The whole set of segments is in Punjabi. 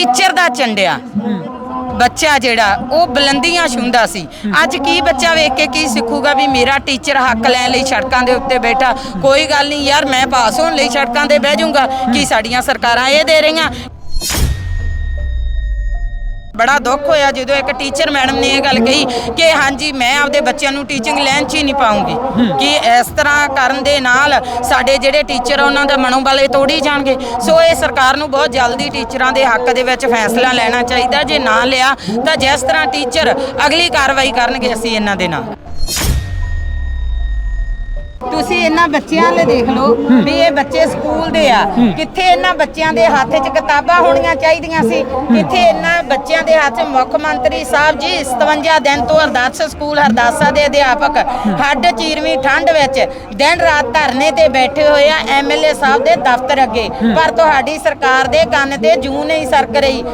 ਟੀਚਰ ਦਾ ਚੰਡਿਆ। ਬੱਚਾ ਜਿਹੜਾ, ਉਹ ਬੁਲੰਦੀਆਂ ਛੁੰਦਾ ਸੀ। ਅੱਜ ਕੀ ਬੱਚਾ ਵੇਖ ਕੇ ਕੀ ਸਿੱਖੂਗਾ ਵੀ ਮੇਰਾ ਟੀਚਰ ਹੱਕ ਲੈਣ ਲਈ ਸੜਕਾਂ ਦੇ ਉੱਤੇ ਬੈਠਾ। ਕੋਈ ਗੱਲ ਨਹੀਂ ਯਾਰ, ਮੈਂ ਪਾਸ ਹੋਣ ਲਈ ਸੜਕਾਂ ਤੇ ਬਹਿ ਜਾਊਂਗਾ। ਕੀ ਸਾਡੀਆਂ ਸਰਕਾਰਾਂ ਇਹ ਦੇ ਰਹੀਆਂ? ਬੜਾ ਦੁੱਖ ਹੋਇਆ ਜਦੋਂ ਇੱਕ ਟੀਚਰ ਮੈਡਮ ਨੇ ਇਹ ਗੱਲ ਕਹੀ ਕਿ ਹਾਂਜੀ ਮੈਂ ਆਪਦੇ ਬੱਚਿਆਂ ਨੂੰ ਟੀਚਿੰਗ ਲਾਈਨ 'ਚ ਹੀ ਨਹੀਂ ਪਾਉਂਗੀ। ਕਿ ਇਸ ਤਰ੍ਹਾਂ ਕਰਨ ਦੇ ਨਾਲ ਸਾਡੇ ਜਿਹੜੇ ਟੀਚਰ ਆ ਉਹਨਾਂ ਦਾ ਮਨੋਬਲ ਇਹ ਤੋੜੀ ਜਾਣਗੇ। ਸੋ ਇਹ ਸਰਕਾਰ ਨੂੰ ਬਹੁਤ ਜਲਦੀ ਟੀਚਰਾਂ ਦੇ ਹੱਕ ਦੇ ਵਿੱਚ ਫੈਸਲਾ ਲੈਣਾ ਚਾਹੀਦਾ। ਜੇ ਨਾ ਲਿਆ ਤਾਂ ਜਿਸ ਤਰ੍ਹਾਂ ਟੀਚਰ ਅਗਲੀ ਕਾਰਵਾਈ ਕਰਨਗੇ ਅਸੀਂ ਇਹਨਾਂ ਦੇ ਨਾਲ। ਤੁਸੀਂ ਇਹਨਾਂ ਬੱਚਿਆਂ ਵਾਲੇ ਦੇਖ ਲਓ ਵੀ ਇਹ ਬੱਚੇ ਸਕੂਲ ਦੇ ਆ। ਕਿੱਥੇ ਇਹਨਾਂ ਬੱਚਿਆਂ ਦੇ ਹੱਥ 'ਚ ਕਿਤਾਬਾਂ ਹੋਣੀਆਂ ਚਾਹੀਦੀਆਂ ਸੀ? ਕਿੱਥੇ ਇਹਨਾਂ ਬੱਚਿਆਂ ਦੇ ਹੱਥ 'ਚ ਮੁੱਖ ਮੰਤਰੀ ਸਾਹਿਬ ਜੀ 57 ਦਿਨ ਤੋਂ ਅਰਦਾਸ ਸਕੂਲ ਹਰਦਾਸਾ ਦੇ ਅਧਿਆਪਕ ਹੱਡ ਚੀਰਵੀਂ ਠੰਡ ਵਿੱਚ ਦਿਨ ਰਾਤ ਧਰਨੇ ਤੇ ਬੈਠੇ ਹੋਏ ਆ ਐਮਐਲਏ ਸਾਹਿਬ ਦੇ ਦਫ਼ਤਰ ਅੱਗੇ। ਪਰ ਤੁਹਾਡੀ ਸਰਕਾਰ ਦੇ ਕੰਨ ਤੇ ਜੂ ਨਹੀਂ ਸਰਕ ਰਹੀ।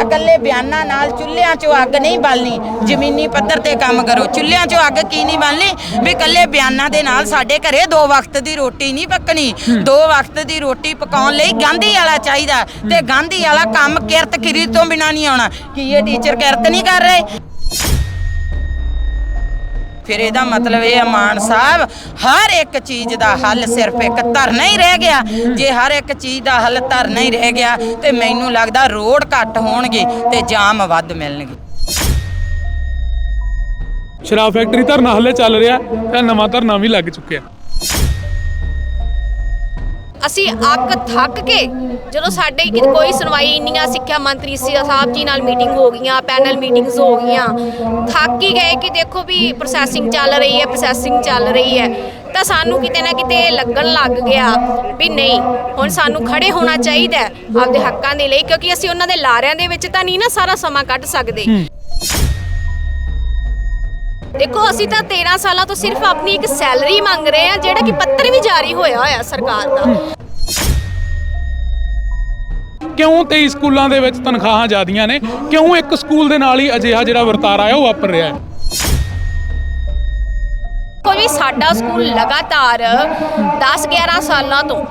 ਇਕੱਲੇ ਬਿਆਨਾਂ ਨਾਲ ਚੁੱਲ੍ਹਿਆਂ 'ਚੋਂ ਅੱਗ ਨਹੀਂ ਬਾਲਣੀ। ਜ਼ਮੀਨੀ ਪੱਧਰ ਤੇ ਕੰਮ ਕਰੋ। ਚੁੱਲ੍ਹਿਆਂ 'ਚੋਂ ਅੱਗ ਕੀ ਨਹੀਂ ਬਾਲਣੀ? ਵੀ ਇਕੱਲੇ ਬਿਆਨਾਂ ਦੇ ਨਾਲ ਸਾਡੇ ਘਰੇ ਦੋ ਵਕਤ ਦੀ ਰੋਟੀ ਨਹੀਂ ਪੱਕਣੀ। ਦੋ ਵਕਤ ਦੀ ਰੋਟੀ ਪਕਾਉਣ ਲਈ ਗਾਂਧੀ ਵਾਲਾ ਚਾਹੀਦਾ। ਤੇ ਗਾਂਧੀ ਵਾਲਾ ਕੰਮ ਕਿਰਤ ਕਿਰੀ ਤੋਂ ਬਿਨਾ ਨਹੀਂ ਆਉਣਾ। ਕੀ ਇਹ ਟੀਚਰ ਕਿਰਤ ਨਹੀਂ ਕਰ ਰਹੇ? ਫਿਰ ਇਹਦਾ ਮਤਲਬ ਇਹ ਆ ਮਾਨ ਸਾਹਿਬ ਹਰ ਇੱਕ ਚੀਜ਼ ਦਾ ਹੱਲ ਸਿਰਫ ਇੱਕ ਧਰਨਾ ਹੀ ਰਹਿ ਗਿਆ। ਜੇ ਹਰ ਇੱਕ ਚੀਜ਼ ਦਾ ਹੱਲ ਧਰਨਾ ਹੀ ਰਹਿ ਗਿਆ ਤੇ ਮੈਨੂੰ ਲੱਗਦਾ ਰੋਡ ਘੱਟ ਹੋਣਗੇ ਤੇ ਜਾਮ ਵੱਧ ਮਿਲਣਗੇ। ਸ਼ਰਾਬ ਫੈਕਟਰੀ ਧਰਨਾ ਹੱਲੇ ਚੱਲ ਰਿਹਾ ਤੇ ਨਵਾਂ ਧਰਨਾ ਵੀ ਲੱਗ ਚੁੱਕਿਆ। ਅਸੀਂ ਅੱਕ ਥੱਕ ਕੇ ਜਦੋਂ ਸਾਡੇ ਕਿ- ਕੋਈ ਸੁਣਵਾਈ ਇੰਨੀਆਂ ਸਿੱਖਿਆ ਮੰਤਰੀ ਸੀ ਸਾਹਿਬ ਜੀ ਨਾਲ ਮੀਟਿੰਗ ਹੋ ਗਈਆਂ ਪੈਨਲ ਮੀਟਿੰਗਸ ਹੋ ਗਈਆਂ। ਥੱਕ ਹੀ ਗਏ ਕਿ ਦੇਖੋ ਵੀ ਪ੍ਰੋਸੈਸਿੰਗ ਚੱਲ ਰਹੀ ਹੈ ਪ੍ਰੋਸੈਸਿੰਗ ਚੱਲ ਰਹੀ ਹੈ। ਤਾਂ ਸਾਨੂੰ ਕਿਤੇ ਨਾ ਕਿਤੇ ਲੱਗਣ ਲੱਗ ਗਿਆ ਵੀ ਨਹੀਂ ਹੁਣ ਸਾਨੂੰ ਖੜੇ ਹੋਣਾ ਚਾਹੀਦਾ ਹੈ ਆਪਦੇ ਹੱਕਾਂ ਦੇ ਲਈ ਕਿਉਂਕਿ ਅਸੀਂ ਉਹਨਾਂ ਦੇ ਲਾਰਿਆਂ ਦੇ ਵਿੱਚ ਤਾਂ ਨਹੀਂ ਨਾ ਸਾਰਾ ਸਮਾਂ ਕੱਢ ਸਕਦੇ। ਦੇਖੋ, ਅਸੀਂ ਤਾਂ 13 ਸਾਲਾਂ ਤੋਂ ਸਿਰਫ ਆਪਣੀ ਇੱਕ ਸੈਲਰੀ ਮੰਗ ਰਹੇ ਆ ਜਿਹੜਾ ਕਿ ਪੱਤਰ ਵੀ ਜਾਰੀ ਹੋਇਆ ਹੋਇਆ ਸਰਕਾਰ ਦਾ। ਕਿਉਂ 23 ਸਕੂਲਾਂ ਦੇ ਵਿੱਚ ਤਨਖਾਹਾਂ ਜ਼ਿਆਦੀਆਂ ਨੇ? ਕਿਉਂ ਇੱਕ ਸਕੂਲ ਦੇ ਨਾਲ ਹੀ ਅਜਿਹਾ ਜਿਹੜਾ ਵਰਤਾਰਾ ਹੈ, ਉਹ ਵਾਪਰ ਰਿਹਾ ਹੈ? ਕੋਈ ਸਾਡਾ ਸਕੂਲ ਲਗਾਤਾਰ 10 11 ਸਾਲਾਂ ਤੋਂ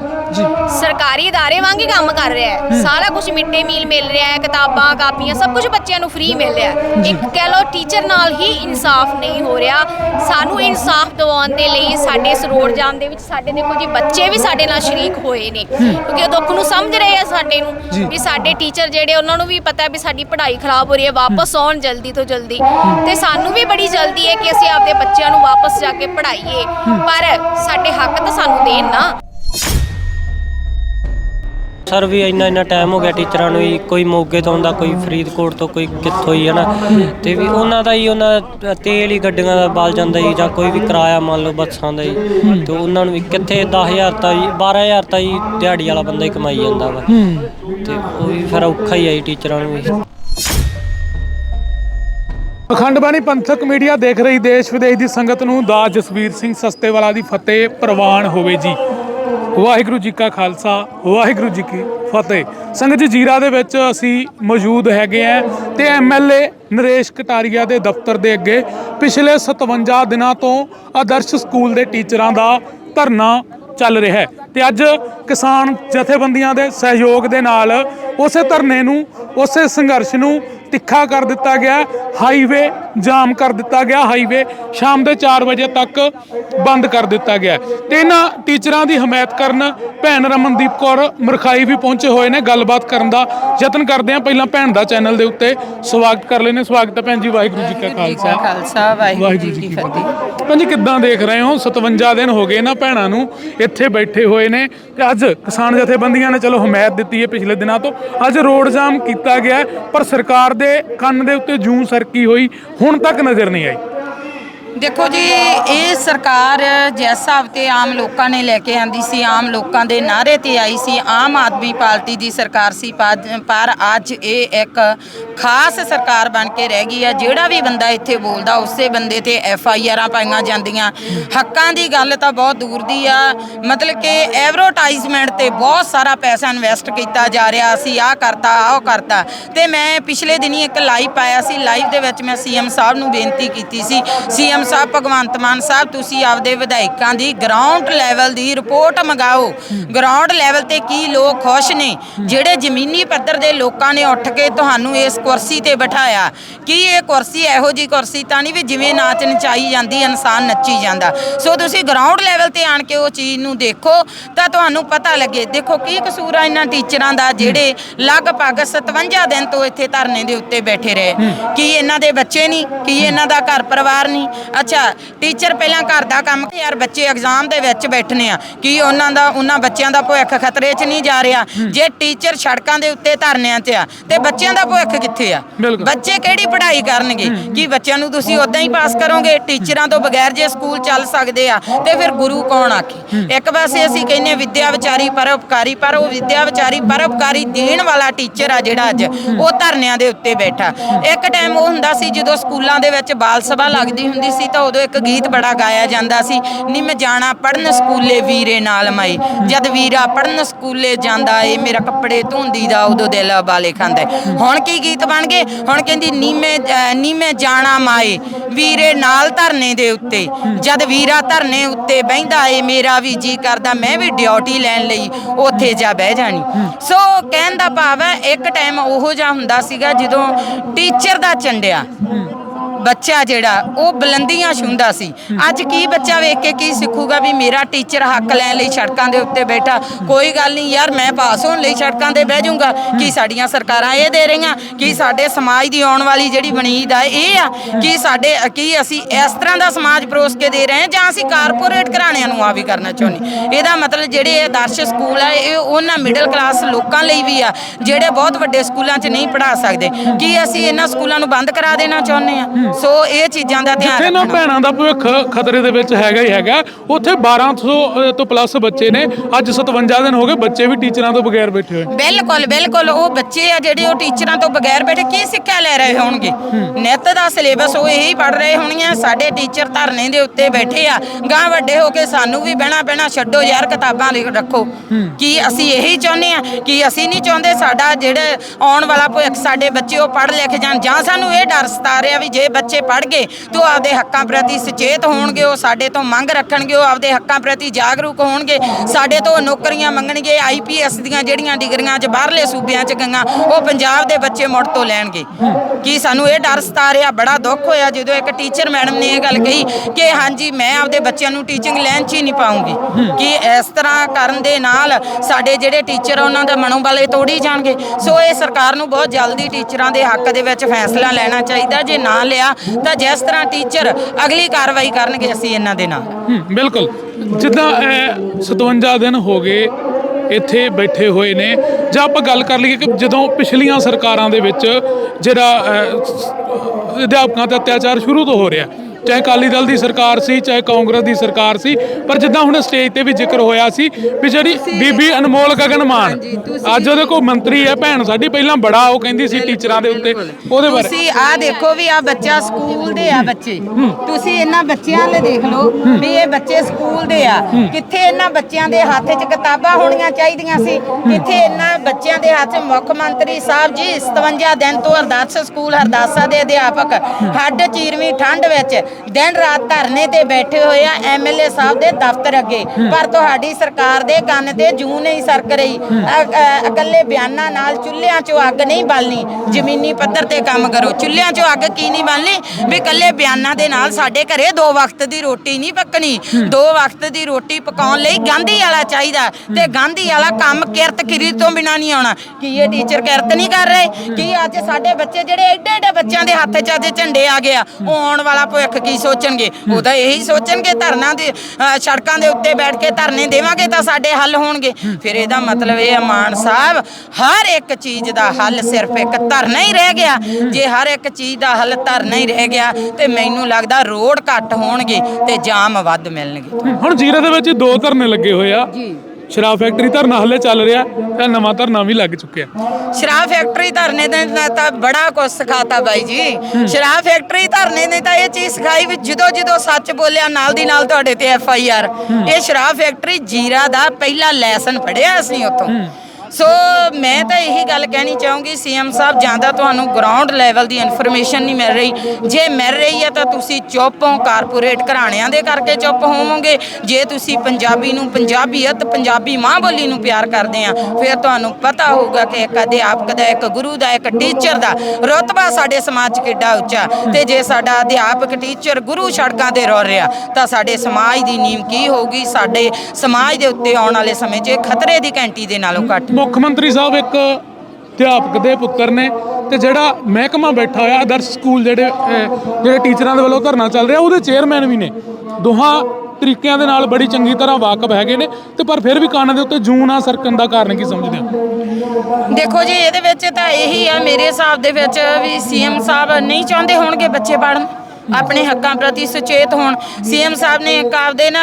ਸਰਕਾਰੀ ادارے ਵਾਂਗ ਹੀ ਕੰਮ ਕਰ ਰਿਹਾ ਹੈ ਸਾਰਾ ਕੁਝ ਮਿੱਡੇ ਮੀਲ ਮਿਲ ਰਿਹਾ ਹੈ ਕਿਤਾਬਾਂ ਕਾਪੀਆਂ ਸਭ ਕੁਝ ਬੱਚਿਆਂ ਨੂੰ ਫ੍ਰੀ ਮਿਲ ਰਿਹਾ ਹੈ ਇੱਕ ਕਹਿ ਲਓ ਟੀਚਰ ਨਾਲ ਹੀ ਇਨਸਾਫ ਨਹੀਂ ਹੋ ਰਿਹਾ ਸਾਨੂੰ ਇਨਸਾਫ ਦਿਵਾਉਣ ਦੇ ਲਈ ਸਾਡੇ ਇਸ ਰੋਡ ਜਾਮ ਦੇ ਵਿੱਚ ਸਾਡੇ ਦੇਖੋ ਜੀ ਬੱਚੇ ਵੀ ਸਾਡੇ ਨਾਲ ਸ਼ਰੀਕ ਹੋਏ ਨੇ ਕਿਉਂਕਿ ਉਹ ਦੁੱਖ ਨੂੰ ਸਮਝ ਰਹੇ ਆ ਸਾਡੇ ਨੂੰ ਵੀ ਸਾਡੇ ਟੀਚਰ ਜਿਹੜੇ ਉਹਨਾਂ ਨੂੰ ਵੀ ਪਤਾ ਹੈ ਵੀ ਸਾਡੀ ਪੜ੍ਹਾਈ ਖਰਾਬ ਹੋ ਰਹੀ ਹੈ ਵਾਪਸ ਆਉਣ ਜਲਦੀ ਤੋਂ ਜਲਦੀ ਤੇ ਸਾਨੂੰ ਵੀ ਬੜੀ ਜਲਦੀ ਹੈ ਕਿ ਅਸੀਂ ਆਪਦੇ ਬੱਚਿਆਂ ਨੂੰ ਵਾਪਸ ਜਾ ਕੇ ਪੜ੍ਹਾਈਏ ਪਰ ਸਾਡੇ ਹੱਕ ਤਾਂ ਸਾਨੂੰ ਦੇਣ ਨਾ। ਸਰ ਵੀ ਇੰਨਾ ਇੰਨਾ ਟਾਈਮ ਹੋ ਗਿਆ ਟੀਚਰਾਂ ਨੂੰ ਹੀ ਕੋਈ ਮੋਗੇ ਤੋਂ ਆਉਂਦਾ ਕੋਈ ਫਰੀਦਕੋਟ ਤੋਂ ਕੋਈ ਕਿੱਥੋਂ ਹੀ ਹੈ। ਨਾ ਤੇ ਵੀ ਉਹਨਾਂ ਦਾ ਹੀ ਉਹਨਾਂ ਦਾ ਤੇਲ ਹੀ ਗੱਡੀਆਂ ਦਾ ਬਲ ਜਾਂਦਾ ਜੀ ਜਾਂ ਕੋਈ ਵੀ ਕਿਰਾਇਆ ਮੰਨ ਲਓ ਬੱਸਾਂ ਦਾ ਹੀ। ਤੇ ਉਹਨਾਂ ਨੂੰ ਵੀ ਕਿੱਥੇ 10000 ਤਾਂ ਜੀ 12000 ਤਾਂ ਜੀ ਦਿਹਾੜੀ ਵਾਲਾ ਬੰਦਾ ਹੀ ਕਮਾਈ ਜਾਂਦਾ ਵਾ। ਤੇ ਉਹ ਵੀ ਫਿਰ ਔਖਾ ਹੀ ਆ ਜੀ ਟੀਚਰਾਂ ਨੂੰ ਵੀ। ਅਖੰਡ ਬਾਣੀ ਪੰਥਕ ਮੀਡੀਆ ਦੇਖ ਰਹੀ ਦੇਸ਼ ਵਿਦੇਸ਼ ਦੀ ਸੰਗਤ ਨੂੰ ਦਾ ਜਸਵੀਰ ਸਿੰਘ ਸਸਤੇਵਾਲਾ ਦੀ ਫਤਿਹ ਪ੍ਰਵਾਨ ਹੋਵੇ ਜੀ। ਵਾਹਿਗੁਰੂ ਜੀ ਕਾ ਖਾਲਸਾ, ਵਾਹਿਗੁਰੂ ਜੀ ਕੀ ਫਤਿਹ। ਸੰਗਤ ਜੀ, ਜੀਰਾ ਦੇ ਵਿੱਚ ਅਸੀਂ ਮੌਜੂਦ ਹੈਗੇ ਆ ਤੇ ਐਮਐਲਏ ਨਰੇਸ਼ ਕਟਾਰੀਆ ਦੇ ਦਫ਼ਤਰ ਦੇ ਅੱਗੇ ਪਿਛਲੇ 57 ਦਿਨਾਂ ਤੋਂ ਆਦਰਸ਼ ਸਕੂਲ ਦੇ ਟੀਚਰਾਂ ਦਾ ਧਰਨਾ ਚੱਲ ਰਿਹਾ ਹੈ ਤੇ ਅੱਜ ਕਿਸਾਨ ਜਥੇਬੰਦੀਆਂ ਦੇ ਸਹਿਯੋਗ ਦੇ ਨਾਲ ਉਸੇ ਧਰਨੇ ਨੂੰ, ਉਸੇ ਸੰਘਰਸ਼ ਨੂੰ ਤਿੱਖਾ ਕਰ ਦਿੱਤਾ ਗਿਆ ਹਾਈਵੇ ਜਾਮ ਕਰ ਦਿੱਤਾ ਗਿਆ ਹਾਈਵੇ ਸ਼ਾਮ ਦੇ 4 ਵਜੇ ਤੱਕ ਬੰਦ ਕਰ ਦਿੱਤਾ ਗਿਆ। ਤੇ ਇਹਨਾਂ ਟੀਚਰਾਂ ਦੀ ਹਮਾਇਤ ਕਰਨ ਭੈਣ ਰਮਨਦੀਪ ਕੌਰ ਮਰਖਾਈ ਵੀ ਪਹੁੰਚੇ ਹੋਏ ਨੇ ਗੱਲਬਾਤ ਕਰਨ ਦਾ ਯਤਨ ਕਰਦੇ ਆ ਪਹਿਲਾਂ ਭੈਣ ਦਾ ਚੈਨਲ ਦੇ ਉੱਤੇ ਸਵਾਗਤ ਕਰ ਲੈਨੇ ਸਵਾਗਤ ਹੈ ਭੈਣ ਜੀ ਵਾਹਿਗੁਰੂ ਜੀ ਕਾ ਖਾਲਸਾ। ਖਾਲਸਾ ਵਾਹਿਗੁਰੂ ਜੀ ਕੀ ਫਤਿਹ। ਭੈਣ ਜੀ ਕਿੱਦਾਂ ਦੇਖ ਰਹੇ ਹੋ? 57 ਦਿਨ ਹੋ ਗਏ ਨਾ ਭੈਣਾਂ ਨੂੰ ਇੱਥੇ ਬੈਠੇ ਹੋਏ ਨੇ ਤੇ ਅੱਜ ਕਿਸਾਨ ਜਥੇਬੰਦੀਆਂ ਨੇ ਚਲੋ ਹਮਾਇਤ ਦਿੱਤੀ ਹੈ ਪਿਛਲੇ ਦਿਨਾਂ ਤੋਂ। ਅੱਜ ਰੋਡ ਜਾਮ ਕੀਤਾ ਗਿਆ ਪਰ ਸਰਕਾਰ ਦੇ ਕੰਨ ਦੇ ਉੱਤੇ ਜੂੰ ਸਰਕੀ ਹੋਈ ਹੁਣ ਤੱਕ ਨਜ਼ਰ ਨਹੀਂ ਆਈ। ਦੇਖੋ ਜੀ, ਇਹ ਸਰਕਾਰ ਜਿਸ ਹਿਸਾਬ ਤੇ ਆਮ ਲੋਕਾਂ ਨੇ ਲੈ ਕੇ ਆਂਦੀ ਸੀ, ਆਮ ਲੋਕਾਂ ਦੇ ਨਾਅਰੇ ਤੇ ਆਈ ਸੀ, ਆਮ ਆਦਮੀ ਪਾਰਟੀ ਦੀ ਸਰਕਾਰ ਸੀ ਪਰ ਅੱਜ ਇਹ ਇੱਕ ਖਾਸ ਸਰਕਾਰ ਬਣ ਕੇ ਰਹਿ ਗਈ ਆ ਜਿਹੜਾ ਵੀ ਬੰਦਾ ਇੱਥੇ ਬੋਲਦਾ, ਉਸੇ ਬੰਦੇ ਤੇ ਐਫ ਆਈ ਆਰਾਂ ਪਾਈਆਂ ਜਾਂਦੀਆਂ। ਹੱਕਾਂ ਦੀ ਗੱਲ ਤਾਂ ਬਹੁਤ ਦੂਰ ਦੀ ਆ। ਮਤਲਬ ਕਿ ਐਡਵਰਟਾਈਜ਼ਮੈਂਟ ਤੇ ਬਹੁਤ ਸਾਰਾ ਪੈਸਾ ਇਨਵੈਸਟ ਕੀਤਾ ਜਾ ਰਿਹਾ ਸੀ ਆਹ ਕਰਤਾ ਆਹ ਕਰਤਾ। ਤੇ ਮੈਂ ਪਿਛਲੇ ਦਿਨੀ ਇੱਕ ਲਾਈਵ ਪਾਇਆ ਸੀ। ਲਾਈਵ ਦੇ ਵਿੱਚ ਮੈਂ ਸੀਐਮ ਸਾਹਿਬ ਨੂੰ ਬੇਨਤੀ ਕੀਤੀ ਸੀ। ਸੀਐਮ ਸੀਐਮ ਸਾਹਿਬ ਭਗਵੰਤ ਮਾਨ ਸਾਹਿਬ ਤੁਸੀਂ ਆਪਦੇ ਵਿਧਾਇਕਾਂ ਦੀ ਗਰਾਊਂਡ ਲੈਵਲ ਦੀ ਰਿਪੋਰਟ ਮੰਗਾਓ। ਗਰਾਊਂਡ ਲੈਵਲ ਤੇ ਕੀ ਲੋਕ ਖੁਸ਼ ਨੇ? ਜਿਹੜੇ ਜ਼ਮੀਨੀ ਪੱਧਰ ਦੇ ਲੋਕਾਂ ਨੇ ਉੱਠ ਕੇ ਤੁਹਾਨੂੰ ਇਸ ਕੁਰਸੀ ਤੇ ਬਿਠਾਇਆ। ਕੀ ਇਹ ਕੁਰਸੀ ਇਹੋ ਜੀ ਕੁਰਸੀ ਤਾਂ ਨਹੀਂ ਵੀ ਜਿਵੇਂ ਨਾਚ ਨਚਾਈ ਜਾਂਦੀ ਇਨਸਾਨ ਨੱਚੀ ਜਾਂਦਾ? ਸੋ ਤੁਸੀਂ ਗਰਾਊਂਡ ਲੈਵਲ ਤੇ ਆਣ ਕੇ ਉਹ ਚੀਜ਼ ਨੂੰ ਦੇਖੋ ਤਾਂ ਤੁਹਾਨੂੰ ਪਤਾ ਲੱਗੇ। ਦੇਖੋ ਕੀ ਕਸੂਰ ਆ ਇਹਨਾਂ ਟੀਚਰਾਂ ਦਾ ਜਿਹੜੇ ਲਗਭਗ 57 ਦਿਨ ਤੋਂ ਇੱਥੇ ਧਰਨੇ ਦੇ ਉੱਤੇ ਬੈਠੇ ਰਹੇ। ਕੀ ਇਹਨਾਂ ਦੇ ਬੱਚੇ ਨਹੀਂ? ਕੀ ਇਹਨਾਂ ਦਾ ਘਰ ਪਰਿਵਾਰ ਨਹੀਂ? ਅੱਛਾ ਟੀਚਰ ਪਹਿਲਾਂ ਘਰ ਦਾ ਕੰਮ ਯਾਰ ਬੱਚੇ ਐਗਜ਼ਾਮ ਦੇ ਵਿੱਚ ਬੈਠਨੇ ਆ। ਕੀ ਉਹਨਾਂ ਦਾ ਉਹਨਾਂ ਬੱਚਿਆਂ ਦਾ ਭਵਿੱਖ ਖਤਰੇ 'ਚ ਨਹੀਂ ਜਾ ਰਿਹਾ? ਜੇ ਟੀਚਰ ਸੜਕਾਂ ਦੇ ਉੱਤੇ ਧਰਨਿਆਂ ਤੇ ਆ ਤੇ ਬੱਚਿਆਂ ਦਾ ਭਵਿੱਖ ਕਿੱਥੇ ਆ। ਬੱਚੇ ਕਿਹੜੀ ਪੜ੍ਹਾਈ ਕਰਨਗੇ? ਕੀ ਬੱਚਿਆਂ ਨੂੰ ਤੁਸੀਂ ਉਦਾਂ ਹੀ ਪਾਸ ਕਰੋਗੇ? ਟੀਚਰਾਂ ਤੋਂ ਬਗੈਰ ਜੇ ਸਕੂਲ ਚੱਲ ਸਕਦੇ ਆ ਤੇ ਫਿਰ ਗੁਰੂ ਕੌਣ ਆਖੇ? ਇੱਕ ਪਾਸੇ ਅਸੀਂ ਕਹਿੰਨੇ ਵਿਦਿਆ ਵਿਚਾਰੀ ਪਰਉਪਕਾਰੀ ਪਰ ਉਹ ਵਿਦਿਆ ਵਿਚਾਰੀ ਪਰਉਪਕਾਰੀ ਦੇਣ ਵਾਲਾ ਟੀਚਰ ਆ ਜਿਹੜਾ ਅੱਜ ਉਹ ਧਰਨਿਆਂ ਦੇ ਉੱਤੇ ਬੈਠਾ। ਇੱਕ ਟਾਈਮ ਉਹ ਹੁੰਦਾ ਸੀ ਜਦੋਂ ਸਕੂਲਾਂ ਦੇ ਵਿੱਚ ਬਾਲ ਸਭਾ ਲੱਗਦੀ ਹੁੰਦੀ ਸੀ ਤਾਂ ਉਦੋਂ ਇੱਕ ਗੀਤ ਬੜਾ ਗਾਇਆ ਜਾਂਦਾ ਸੀ, ਨੀ ਮੈਂ ਜਾਣਾ ਪੜਨ ਸਕੂਲੇ ਵੀਰੇ ਨਾਲ ਮਾਈ। ਜਦ ਵੀਰਾ ਪੜਨ ਸਕੂਲੇ ਜਾਂਦਾ ਏ, ਮੇਰਾ ਕੱਪੜੇ ਧੋਂਦੀ ਦਾ ਉਦੋਂ ਦਿਲ ਬਾਲੇ ਖਾਂਦਾ ਏ। ਹੁਣ ਕੀ ਗੀਤ ਬਣ ਗਏ? ਹੁਣ ਕਹਿੰਦੀ, ਨੀ ਮੈਂ, ਅਹ, ਨੀ ਮੈਂ ਜਾਣਾ ਮਾਏ ਵੀਰੇ ਨਾਲ ਧਰਨੇ ਦੇ ਉੱਤੇ। ਜਦ ਵੀਰਾ ਧਰਨੇ ਉੱਤੇ ਬਹਿੰਦਾ ਏ, ਮੇਰਾ ਵੀ ਜੀ ਕਰਦਾ, ਮੈਂ ਵੀ ਡਿਊਟੀ ਲੈਣ ਲਈ ਉੱਥੇ ਜਾ ਬਹਿ ਜਾਣੀ। ਸੋ ਕਹਿਣ ਦਾ ਭਾਵ ਹੈ, ਇੱਕ ਟਾਈਮ ਉਹੋ ਜਿਹਾ ਹੁੰਦਾ ਸੀਗਾ ਜਦੋਂ ਟੀਚਰ ਦਾ ਚੰਡਿਆ। ਬੱਚਾ ਜਿਹੜਾ, ਉਹ ਬੁਲੰਦੀਆਂ ਛੁੰਦਾ ਸੀ। ਅੱਜ ਕੀ ਬੱਚਾ ਵੇਖ ਕੇ ਕੀ ਸਿੱਖੂਗਾ ਵੀ ਮੇਰਾ ਟੀਚਰ ਹੱਕ ਲੈਣ ਲਈ ਸੜਕਾਂ ਦੇ ਉੱਤੇ ਬੈਠਾ? ਕੋਈ ਗੱਲ ਨਹੀਂ ਯਾਰ, ਮੈਂ ਪਾਸ ਹੋਣ ਲਈ ਸੜਕਾਂ ਤੇ ਬਹਿ ਜਾਊਂਗਾ। ਕੀ ਸਾਡੀਆਂ ਸਰਕਾਰਾਂ ਇਹ ਦੇ ਰਹੀਆਂ? ਕੀ ਸਾਡੇ ਸਮਾਜ ਦੀ ਆਉਣ ਵਾਲੀ ਜਿਹੜੀ ਬਣੀਦ ਆ, ਇਹ ਆ? ਕਿ ਸਾਡੇ, ਕੀ ਅਸੀਂ ਇਸ ਤਰ੍ਹਾਂ ਦਾ ਸਮਾਜ ਪਰੋਸ ਕੇ ਦੇ ਰਹੇ ਹਾਂ ਜਾਂ ਅਸੀਂ ਕਾਰਪੋਰੇਟ ਘਰਾਣਿਆਂ ਨੂੰ ਆ ਵੀ ਕਰਨਾ ਚਾਹੁੰਦੇ ਇਹਦਾ ਮਤਲਬ ਜਿਹੜੇ ਆਦਰਸ਼ ਸਕੂਲ ਆ, ਇਹ ਉਹਨਾਂ ਮਿਡਲ ਕਲਾਸ ਲੋਕਾਂ ਲਈ ਵੀ ਆ, ਜਿਹੜੇ ਬਹੁਤ ਵੱਡੇ ਸਕੂਲਾਂ 'ਚ ਨਹੀਂ ਪੜ੍ਹਾ ਸਕਦੇ। ਕੀ ਅਸੀਂ ਇਹਨਾਂ ਸਕੂਲਾਂ ਨੂੰ ਬੰਦ ਕਰਾ ਦੇਣਾ ਚਾਹੁੰਦੇ ਆ ਸੋ ਇਹ ਚੀਜ਼ਾਂ ਦਾ ਧਿਆਨ ਜਿੱਥੇ ਨਾ ਭੈਣਾਂ ਦਾ ਭਵਿੱਖ ਖਤਰੇ ਦੇ ਵਿੱਚ ਹੈਗਾ ਹੀ ਹੈਗਾ ਉੱਥੇ 1200 ਅ, ਤੋਂ ਪਲੱਸ ਬੱਚੇ ਨੇ। ਅੱਜ 57 ਦਿਨ ਹੋ ਗਏ ਬੱਚੇ ਵੀ ਟੀਚਰਾਂ ਤੋਂ ਬਗੈਰ ਬੈਠੇ ਹੋਏ ਬਿਲਕੁਲ ਬਿਲਕੁਲ ਉਹ ਬੱਚੇ ਆ ਜਿਹੜੇ ਉਹ ਟੀਚਰਾਂ ਤੋਂ ਬਗੈਰ ਬੈਠੇ ਕੀ ਸਿੱਖਿਆ ਲੈ ਰਹੇ ਹੋਣਗੇ? ਨਿੱਤ ਦਾ ਸਿਲੇਬਸ ਉਹ ਇਹੀ ਪੜ ਰਹੇ ਹੋਣਗੇ ਸਾਡੇ ਟੀਚਰ ਧਰਨੇ ਦੇ ਉੱਤੇ ਬੈਠੇ ਆ। ਗਾਂ ਵੱਡੇ ਹੋ ਕੇ ਸਾਨੂੰ ਵੀ ਬਹਿਣਾ ਬਹਿਣਾ ਛੱਡੋ ਯਾਰ ਕਿਤਾਬਾਂ ਲਿਖ ਰੱਖੋ। ਕੀ ਅਸੀਂ ਇਹੀ ਚਾਹੁੰਦੇ ਆ? ਕਿ ਅਸੀਂ ਨਹੀਂ ਚਾਹੁੰਦੇ ਸਾਡਾ ਜਿਹੜੇ ਆਉਣ ਵਾਲਾ ਭਵਿੱਖ ਸਾਡੇ ਬੱਚੇ ਉਹ ਪੜ ਲਿਖ ਜਾਣ ਜਾਂ ਸਾਨੂੰ ਇਹ ਡਰ ਸਤਾ ਰਿਹਾ ਵੀ ਜੇ ਬੱਚੇ ਪੜ ਗਏ, ਤਾਂ ਉਹ ਆਪਦੇ ਹੱਕਾਂ ਪ੍ਰਤੀ ਸੁਚੇਤ ਹੋਣਗੇ, ਉਹ ਸਾਡੇ ਤੋਂ ਮੰਗ ਰੱਖਣਗੇ, ਉਹ ਆਪਦੇ ਹੱਕਾਂ ਪ੍ਰਤੀ ਜਾਗਰੂਕ ਹੋਣਗੇ। ਸਾਡੇ ਤੋਂ ਨੌਕਰੀਆਂ ਮੰਗਣਗੇ ਆਈਪੀਐਸ ਦੀਆਂ ਜਿਹੜੀਆਂ ਡਿਗਰੀਆਂ 'ਚ ਬਾਹਰਲੇ ਸੂਬਿਆਂ 'ਚ ਗਈਆਂ, ਉਹ ਪੰਜਾਬ ਦੇ ਬੱਚੇ ਮੁੜ ਤੋਂ ਲੈਣਗੇ। ਕੀ ਸਾਨੂੰ ਇਹ ਡਰ ਸਤਾ ਰਿਹਾ? ਬੜਾ ਦੁੱਖ ਹੋਇਆ ਜਦੋਂ ਇੱਕ ਟੀਚਰ ਮੈਡਮ ਨੇ ਇਹ ਗੱਲ ਕਹੀ ਕਿ ਹਾਂਜੀ, ਮੈਂ ਆਪਦੇ ਬੱਚਿਆਂ ਨੂੰ ਟੀਚਿੰਗ ਲੈਣ 'ਚ ਹੀ ਨਹੀਂ ਪਾਉਂਗੀ। ਕਿ ਇਸ ਤਰ੍ਹਾਂ ਕਰਨ ਦੇ ਨਾਲ ਸਾਡੇ ਜਿਹੜੇ ਟੀਚਰ ਉਹਨਾਂ ਦਾ ਮਨੋਬਲ ਇਹ ਤੋੜੀ ਜਾਣਗੇ? ਸੋ ਇਹ ਸਰਕਾਰ ਨੂੰ ਬਹੁਤ ਜਲਦੀ ਟੀਚਰਾਂ ਦੇ ਹੱਕ ਦੇ ਵਿੱਚ ਫੈਸਲਾ ਲੈਣਾ ਚਾਹੀਦਾ, ਜੇ ਨਾ ਲਿਆ ਤਾਂ ਜਿਸ ਤਰ੍ਹਾਂ ਟੀਚਰ ਅਗਲੀ ਕਾਰਵਾਈ ਕਰਨਗੇ ਅਸੀਂ ਇਹਨਾਂ ਦੇ ਨਾਲ। ਹੂੰ, ਬਿਲਕੁਲ। ਜਿੱਦਾਂ ਇਹ 57 ਦਿਨ ਹੋ ਗਏ ਇੱਥੇ ਬੈਠੇ ਹੋਏ ਨੇ। ਜਾਂ ਆਪਾਂ ਗੱਲ ਕਰ ਲਈਏ ਕਿ ਜਦੋਂ ਪਿਛਲੀਆਂ ਸਰਕਾਰਾਂ ਦੇ ਵਿੱਚ ਜਿਹੜਾ ਅਹ, ਅਧਿਆਪਕਾਂ ਤੇ ਅਤਿਆਚਾਰ ਸ਼ੁਰੂ ਤੋਂ ਹੋ ਰਿਹਾ ਚਾਹੇ ਅਕਾਲੀ ਦਲ ਦੀ ਸਰਕਾਰ ਸੀ ਚਾਹੇ ਕਾਂਗਰਸ ਦੀ ਸਰਕਾਰ ਸੀ ਪਰ ਜਿੱਦਾਂ ਹੁਣ ਸਟੇਜ ਤੇ ਵੀ ਜ਼ਿਕਰ ਹੋਇਆ ਸੀ ਵੀ ਜਿਹੜੀ ਬੀਬੀ ਅਨਮੋਲ ਗਗਨ ਮਾਨ ਅੱਜ ਉਹਦੇ ਕੋਲ ਮੰਤਰੀ ਹੈ ਭੈਣ ਸਾਡੀ ਪਹਿਲਾਂ ਬੜਾ ਉਹ ਕਹਿੰਦੀ ਸੀ ਟੀਚਰਾਂ ਦੇ ਉੱਤੇ ਉਹਦੇ ਬਾਰੇ। ਤੁਸੀਂ ਆ ਦੇਖੋ ਵੀ ਆ ਬੱਚਾ ਸਕੂਲ ਦੇ ਆ ਬੱਚੇ। ਤੁਸੀਂ ਇਹਨਾਂ ਬੱਚਿਆਂ ਲੈ ਦੇਖ ਲਓ ਵੀ ਇਹ ਬੱਚੇ ਸਕੂਲ ਦੇ ਆ। ਕਿੱਥੇ ਇਹਨਾਂ ਬੱਚਿਆਂ ਦੇ ਹੱਥ 'ਚ ਕਿਤਾਬਾਂ ਹੋਣੀਆਂ ਚਾਹੀਦੀਆਂ ਸੀ? ਕਿੱਥੇ ਇਹਨਾਂ ਬੱਚਿਆਂ ਦੇ ਹੱਥ ਮੁੱਖ ਮੰਤਰੀ ਸਾਹਿਬ ਜੀ 57 ਦਿਨ ਤੋਂ ਅਰਦਾਸ ਸਕੂਲ ਹਰਦਾਸਾ ਦੇ ਅਧਿਆਪਕ ਹੱਡ ਚੀਰਵੀਂ ਠੰਡ ਵਿੱਚ ਦਿਨ ਰਾਤ ਧਰਨੇ ਤੇ ਬੈਠੇ ਹੋਏ ਆ ਐਮਐਲਏ ਸਾਹਿਬ ਦੇ ਦਫ਼ਤਰ ਅੱਗੇ। ਪਰ ਤੁਹਾਡੀ ਸਰਕਾਰ ਦੇ ਕੰਨ ਤੇ ਜੂ ਨਹੀਂ ਸਰਕ ਰਹੀ। ਇਕੱਲੇ ਬਿਆਨਾਂ ਨਾਲ ਚੁੱਲ੍ਹਿਆਂ 'ਚੋਂ ਅੱਗ ਨਹੀਂ ਬਾਲਣੀ। ਜ਼ਮੀਨੀ ਪੱਧਰ ਤੇ ਕੰਮ ਕਰੋ। ਚੁੱਲ੍ਹਿਆਂ 'ਚੋਂ ਅੱਗ ਕੀ ਨਹੀਂ ਬਾਲਣੀ? ਵੀ ਇਕੱਲੇ ਬਿਆਨਾਂ ਦੇ ਨਾਲ ਸਾਡੇ ਘਰੇ ਦੋ ਵਕਤ ਦੀ ਰੋਟੀ ਨਹੀਂ ਪੱਕਣੀ। ਦੋ ਵਕਤ ਦੀ ਰੋਟੀ ਪਕਾਉਣ ਲਈ ਗਾਂਧੀ ਵਾਲਾ ਚਾਹੀਦਾ। ਤੇ ਗਾਂਧੀ ਵਾਲਾ ਕੰਮ ਕਿਰਤ ਕਿਰੀ ਤੋਂ ਬਿਨਾ ਨਹੀਂ ਆਉਣਾ। ਕੀ ਇਹ ਟੀਚਰ ਕਿਰਤ ਨਹੀਂ ਕਰ ਰਹੇ? ਕੀ ਅੱਜ ਸਾਡੇ ਬੱਚੇ ਜਿਹੜੇ ਐਡੇ ਐਡੇ ਬੱਚਿਆਂ ਦੇ ਹੱਥ 'ਚ ਅੱਜ ਝੰਡੇ ਆ ਗਿਆ ਉਹ ਆਉਣ ਵਾਲਾ ਭਵਿੱਖ ਕੀ ਸੋਚਣਗੇ? ਉਹ ਤਾਂ ਇਹੀ ਸੋਚਣਗੇ ਧਰਨਾ ਦੇ ਅ, ਸੜਕਾਂ ਦੇ ਉੱਤੇ ਬੈਠ ਕੇ ਧਰਨੇ ਦੇਵਾਂਗੇ ਤਾਂ ਸਾਡੇ ਹੱਲ ਹੋਣਗੇ। ਫਿਰ ਇਹਦਾ ਮਤਲਬ ਇਹ ਮਾਨ ਸਾਹਿਬ ਹਰ ਇੱਕ ਚੀਜ਼ ਦਾ ਹੱਲ ਸਿਰਫ ਇੱਕ ਧਰਨਾ ਹੀ ਰਹਿ ਗਿਆ। ਜੇ ਹਰ ਇੱਕ ਚੀਜ਼ ਦਾ ਹੱਲ ਧਰਨਾ ਹੀ ਰਹਿ ਗਿਆ ਤੇ ਮੈਨੂੰ ਲੱਗਦਾ ਰੋਡ ਘੱਟ ਹੋਣਗੇ ਤੇ ਜਾਮ ਵੱਧ ਮਿਲਣਗੇ। ਹੁਣ ਜੀਰੇ ਦੇ ਵਿੱਚ ਦੋ ਧਰਨੇ ਲੱਗੇ ਹੋਏ ਆ। ਜੀ। ਸ਼ਰਾਬ ਫੈਕਟਰੀ ਧਰਨਾ ਹਲੇ ਚੱਲ ਰਿਹਾ ਤੇ ਨਵਾਂ ਧਰਨਾ ਵੀ ਲੱਗ ਚੁੱਕਿਆ। ਸ਼ਰਾਬ ਫੈਕਟਰੀ ਧਰਨੇ ਨੇ ਤਾਂ- ਬੜਾ ਕੁਝ ਸਿਖਾਤਾ ਬਾਈ ਜੀ। ਸ਼ਰਾਬ ਫੈਕਟਰੀ ਧਰਨੇ ਨੇ ਤਾਂ ਇਹ ਚੀਜ਼ ਸਿਖਾਈ ਵੀ ਜਦੋਂ ਜਦੋਂ ਸੱਚ ਬੋਲਿਆ ਨਾਲ ਦੀ ਨਾਲ ਤੁਹਾਡੇ ਤੇ ਐਫ ਆਈ ਆਰ ਇਹ ਸ਼ਰਾਬ ਫੈਕਟਰੀ ਜੀਰਾ ਦਾ ਪਹਿਲਾ ਲੈਸਨ ਪੜਿਆ ਅਸੀਂ ਉੱਥੋਂ। ਸੋ ਮੈਂ ਤਾਂ ਇਹੀ ਗੱਲ ਕਹਿਣੀ ਚਾਹੂੰਗੀ, ਸੀਐਮ ਸਾਹਿਬ, ਜਾਂ ਤਾਂ ਤੁਹਾਨੂੰ ਗਰਾਊਂਡ ਲੈਵਲ ਦੀ ਇਨਫੋਰਮੇਸ਼ਨ ਨਹੀਂ ਮਿਲ ਰਹੀ। ਜੇ ਮਿਲ ਰਹੀ ਹੈ ਤਾਂ ਤੁਸੀਂ ਚੁੱਪ ਹੋ ਕਾਰਪੋਰੇਟ ਘਰਾਣਿਆਂ ਦੇ ਕਰਕੇ ਚੁੱਪ ਹੋਵੋਗੇ। ਜੇ ਤੁਸੀਂ ਪੰਜਾਬੀ ਨੂੰ ਪੰਜਾਬੀਅਤ, ਪੰਜਾਬੀ ਮਾਂ ਬੋਲੀ ਨੂੰ ਪਿਆਰ ਕਰਦੇ ਆ, ਫਿਰ ਤੁਹਾਨੂੰ ਪਤਾ ਹੋਊਗਾ ਕਿ ਇੱਕ ਅਧਿਆਪਕ ਦਾ, ਇੱਕ ਗੁਰੂ ਦਾ, ਇੱਕ ਟੀਚਰ ਦਾ ਰੁਤਬਾ ਸਾਡੇ ਸਮਾਜ 'ਚ ਕਿੱਡਾ ਉੱਚਾ। ਤੇ ਜੇ ਸਾਡਾ ਅਧਿਆਪਕ ਟੀਚਰ ਗੁਰੂ ਸੜਕਾਂ ਤੇ ਰੋ ਰਿਹਾ, ਤਾਂ ਸਾਡੇ ਸਮਾਜ ਦੀ ਨੀਂਹ ਕੀ ਹੋਊਗੀ? ਸਾਡੇ ਸਮਾਜ ਦੇ ਉੱਤੇ ਆਉਣ ਵਾਲੇ ਸਮੇਂ 'ਚ ਇਹ ਖਤਰੇ ਦੀ ਘੰਟੀ ਦੇ ਨਾਲੋਂ ਘੱਟ ਮੁੱਖ ਮੰਤਰੀ ਸਾਹਿਬ ਇੱਕ ਅਧਿਆਪਕ ਦੇ ਪੁੱਤਰ ਨੇ ਤੇ ਜਿਹੜਾ ਮਹਿਕਮਾ ਬੈਠਾ ਹੋਇਆ, ਆਦਰਸ਼ ਸਕੂਲ ਜਿਹੜੇ ਜਿਹੜੇ ਟੀਚਰਾਂ ਦੇ ਵੱਲੋਂ ਧਰਨਾ ਚੱਲ ਰਿਹਾ, ਉਹਦੇ ਚੇਅਰਮੈਨ ਵੀ ਨੇ। ਦੋਹਾਂ ਤਰੀਕਿਆਂ ਦੇ ਨਾਲ ਬੜੀ ਚੰਗੀ ਤਰ੍ਹਾਂ ਵਾਕਫ ਹੈਗੇ ਨੇ ਤੇ ਪਰ ਫਿਰ ਵੀ ਕੰਨ ਦੇ ਉੱਤੇ ਜੂਨ ਆ, ਸਰਕਣ ਦਾ ਕਾਰਨ ਕੀ ਸਮਝਦੇ ਆ ਦੇਖੋ ਜੀ, ਇਹਦੇ ਵਿੱਚ ਤਾਂ ਇਹੀ ਆ, ਮੇਰੇ ਹਿਸਾਬ ਦੇ ਵਿੱਚ ਵੀ ਸੀਐਮ ਸਾਹਿਬ ਨਹੀਂ ਚਾਹੁੰਦੇ ਹੋਣਗੇ ਬੱਚੇ ਪੜ੍ਹਨ। ਆਪਣੇ ਹੱਕਾਂ ਪ੍ਰਤੀ ਸੁਚੇਤ ਹੋਣ। ਸੀਐਮ ਸਾਹਿਬ ਨੇ ਇੱਕ ਆਪਦੇ ਨਾ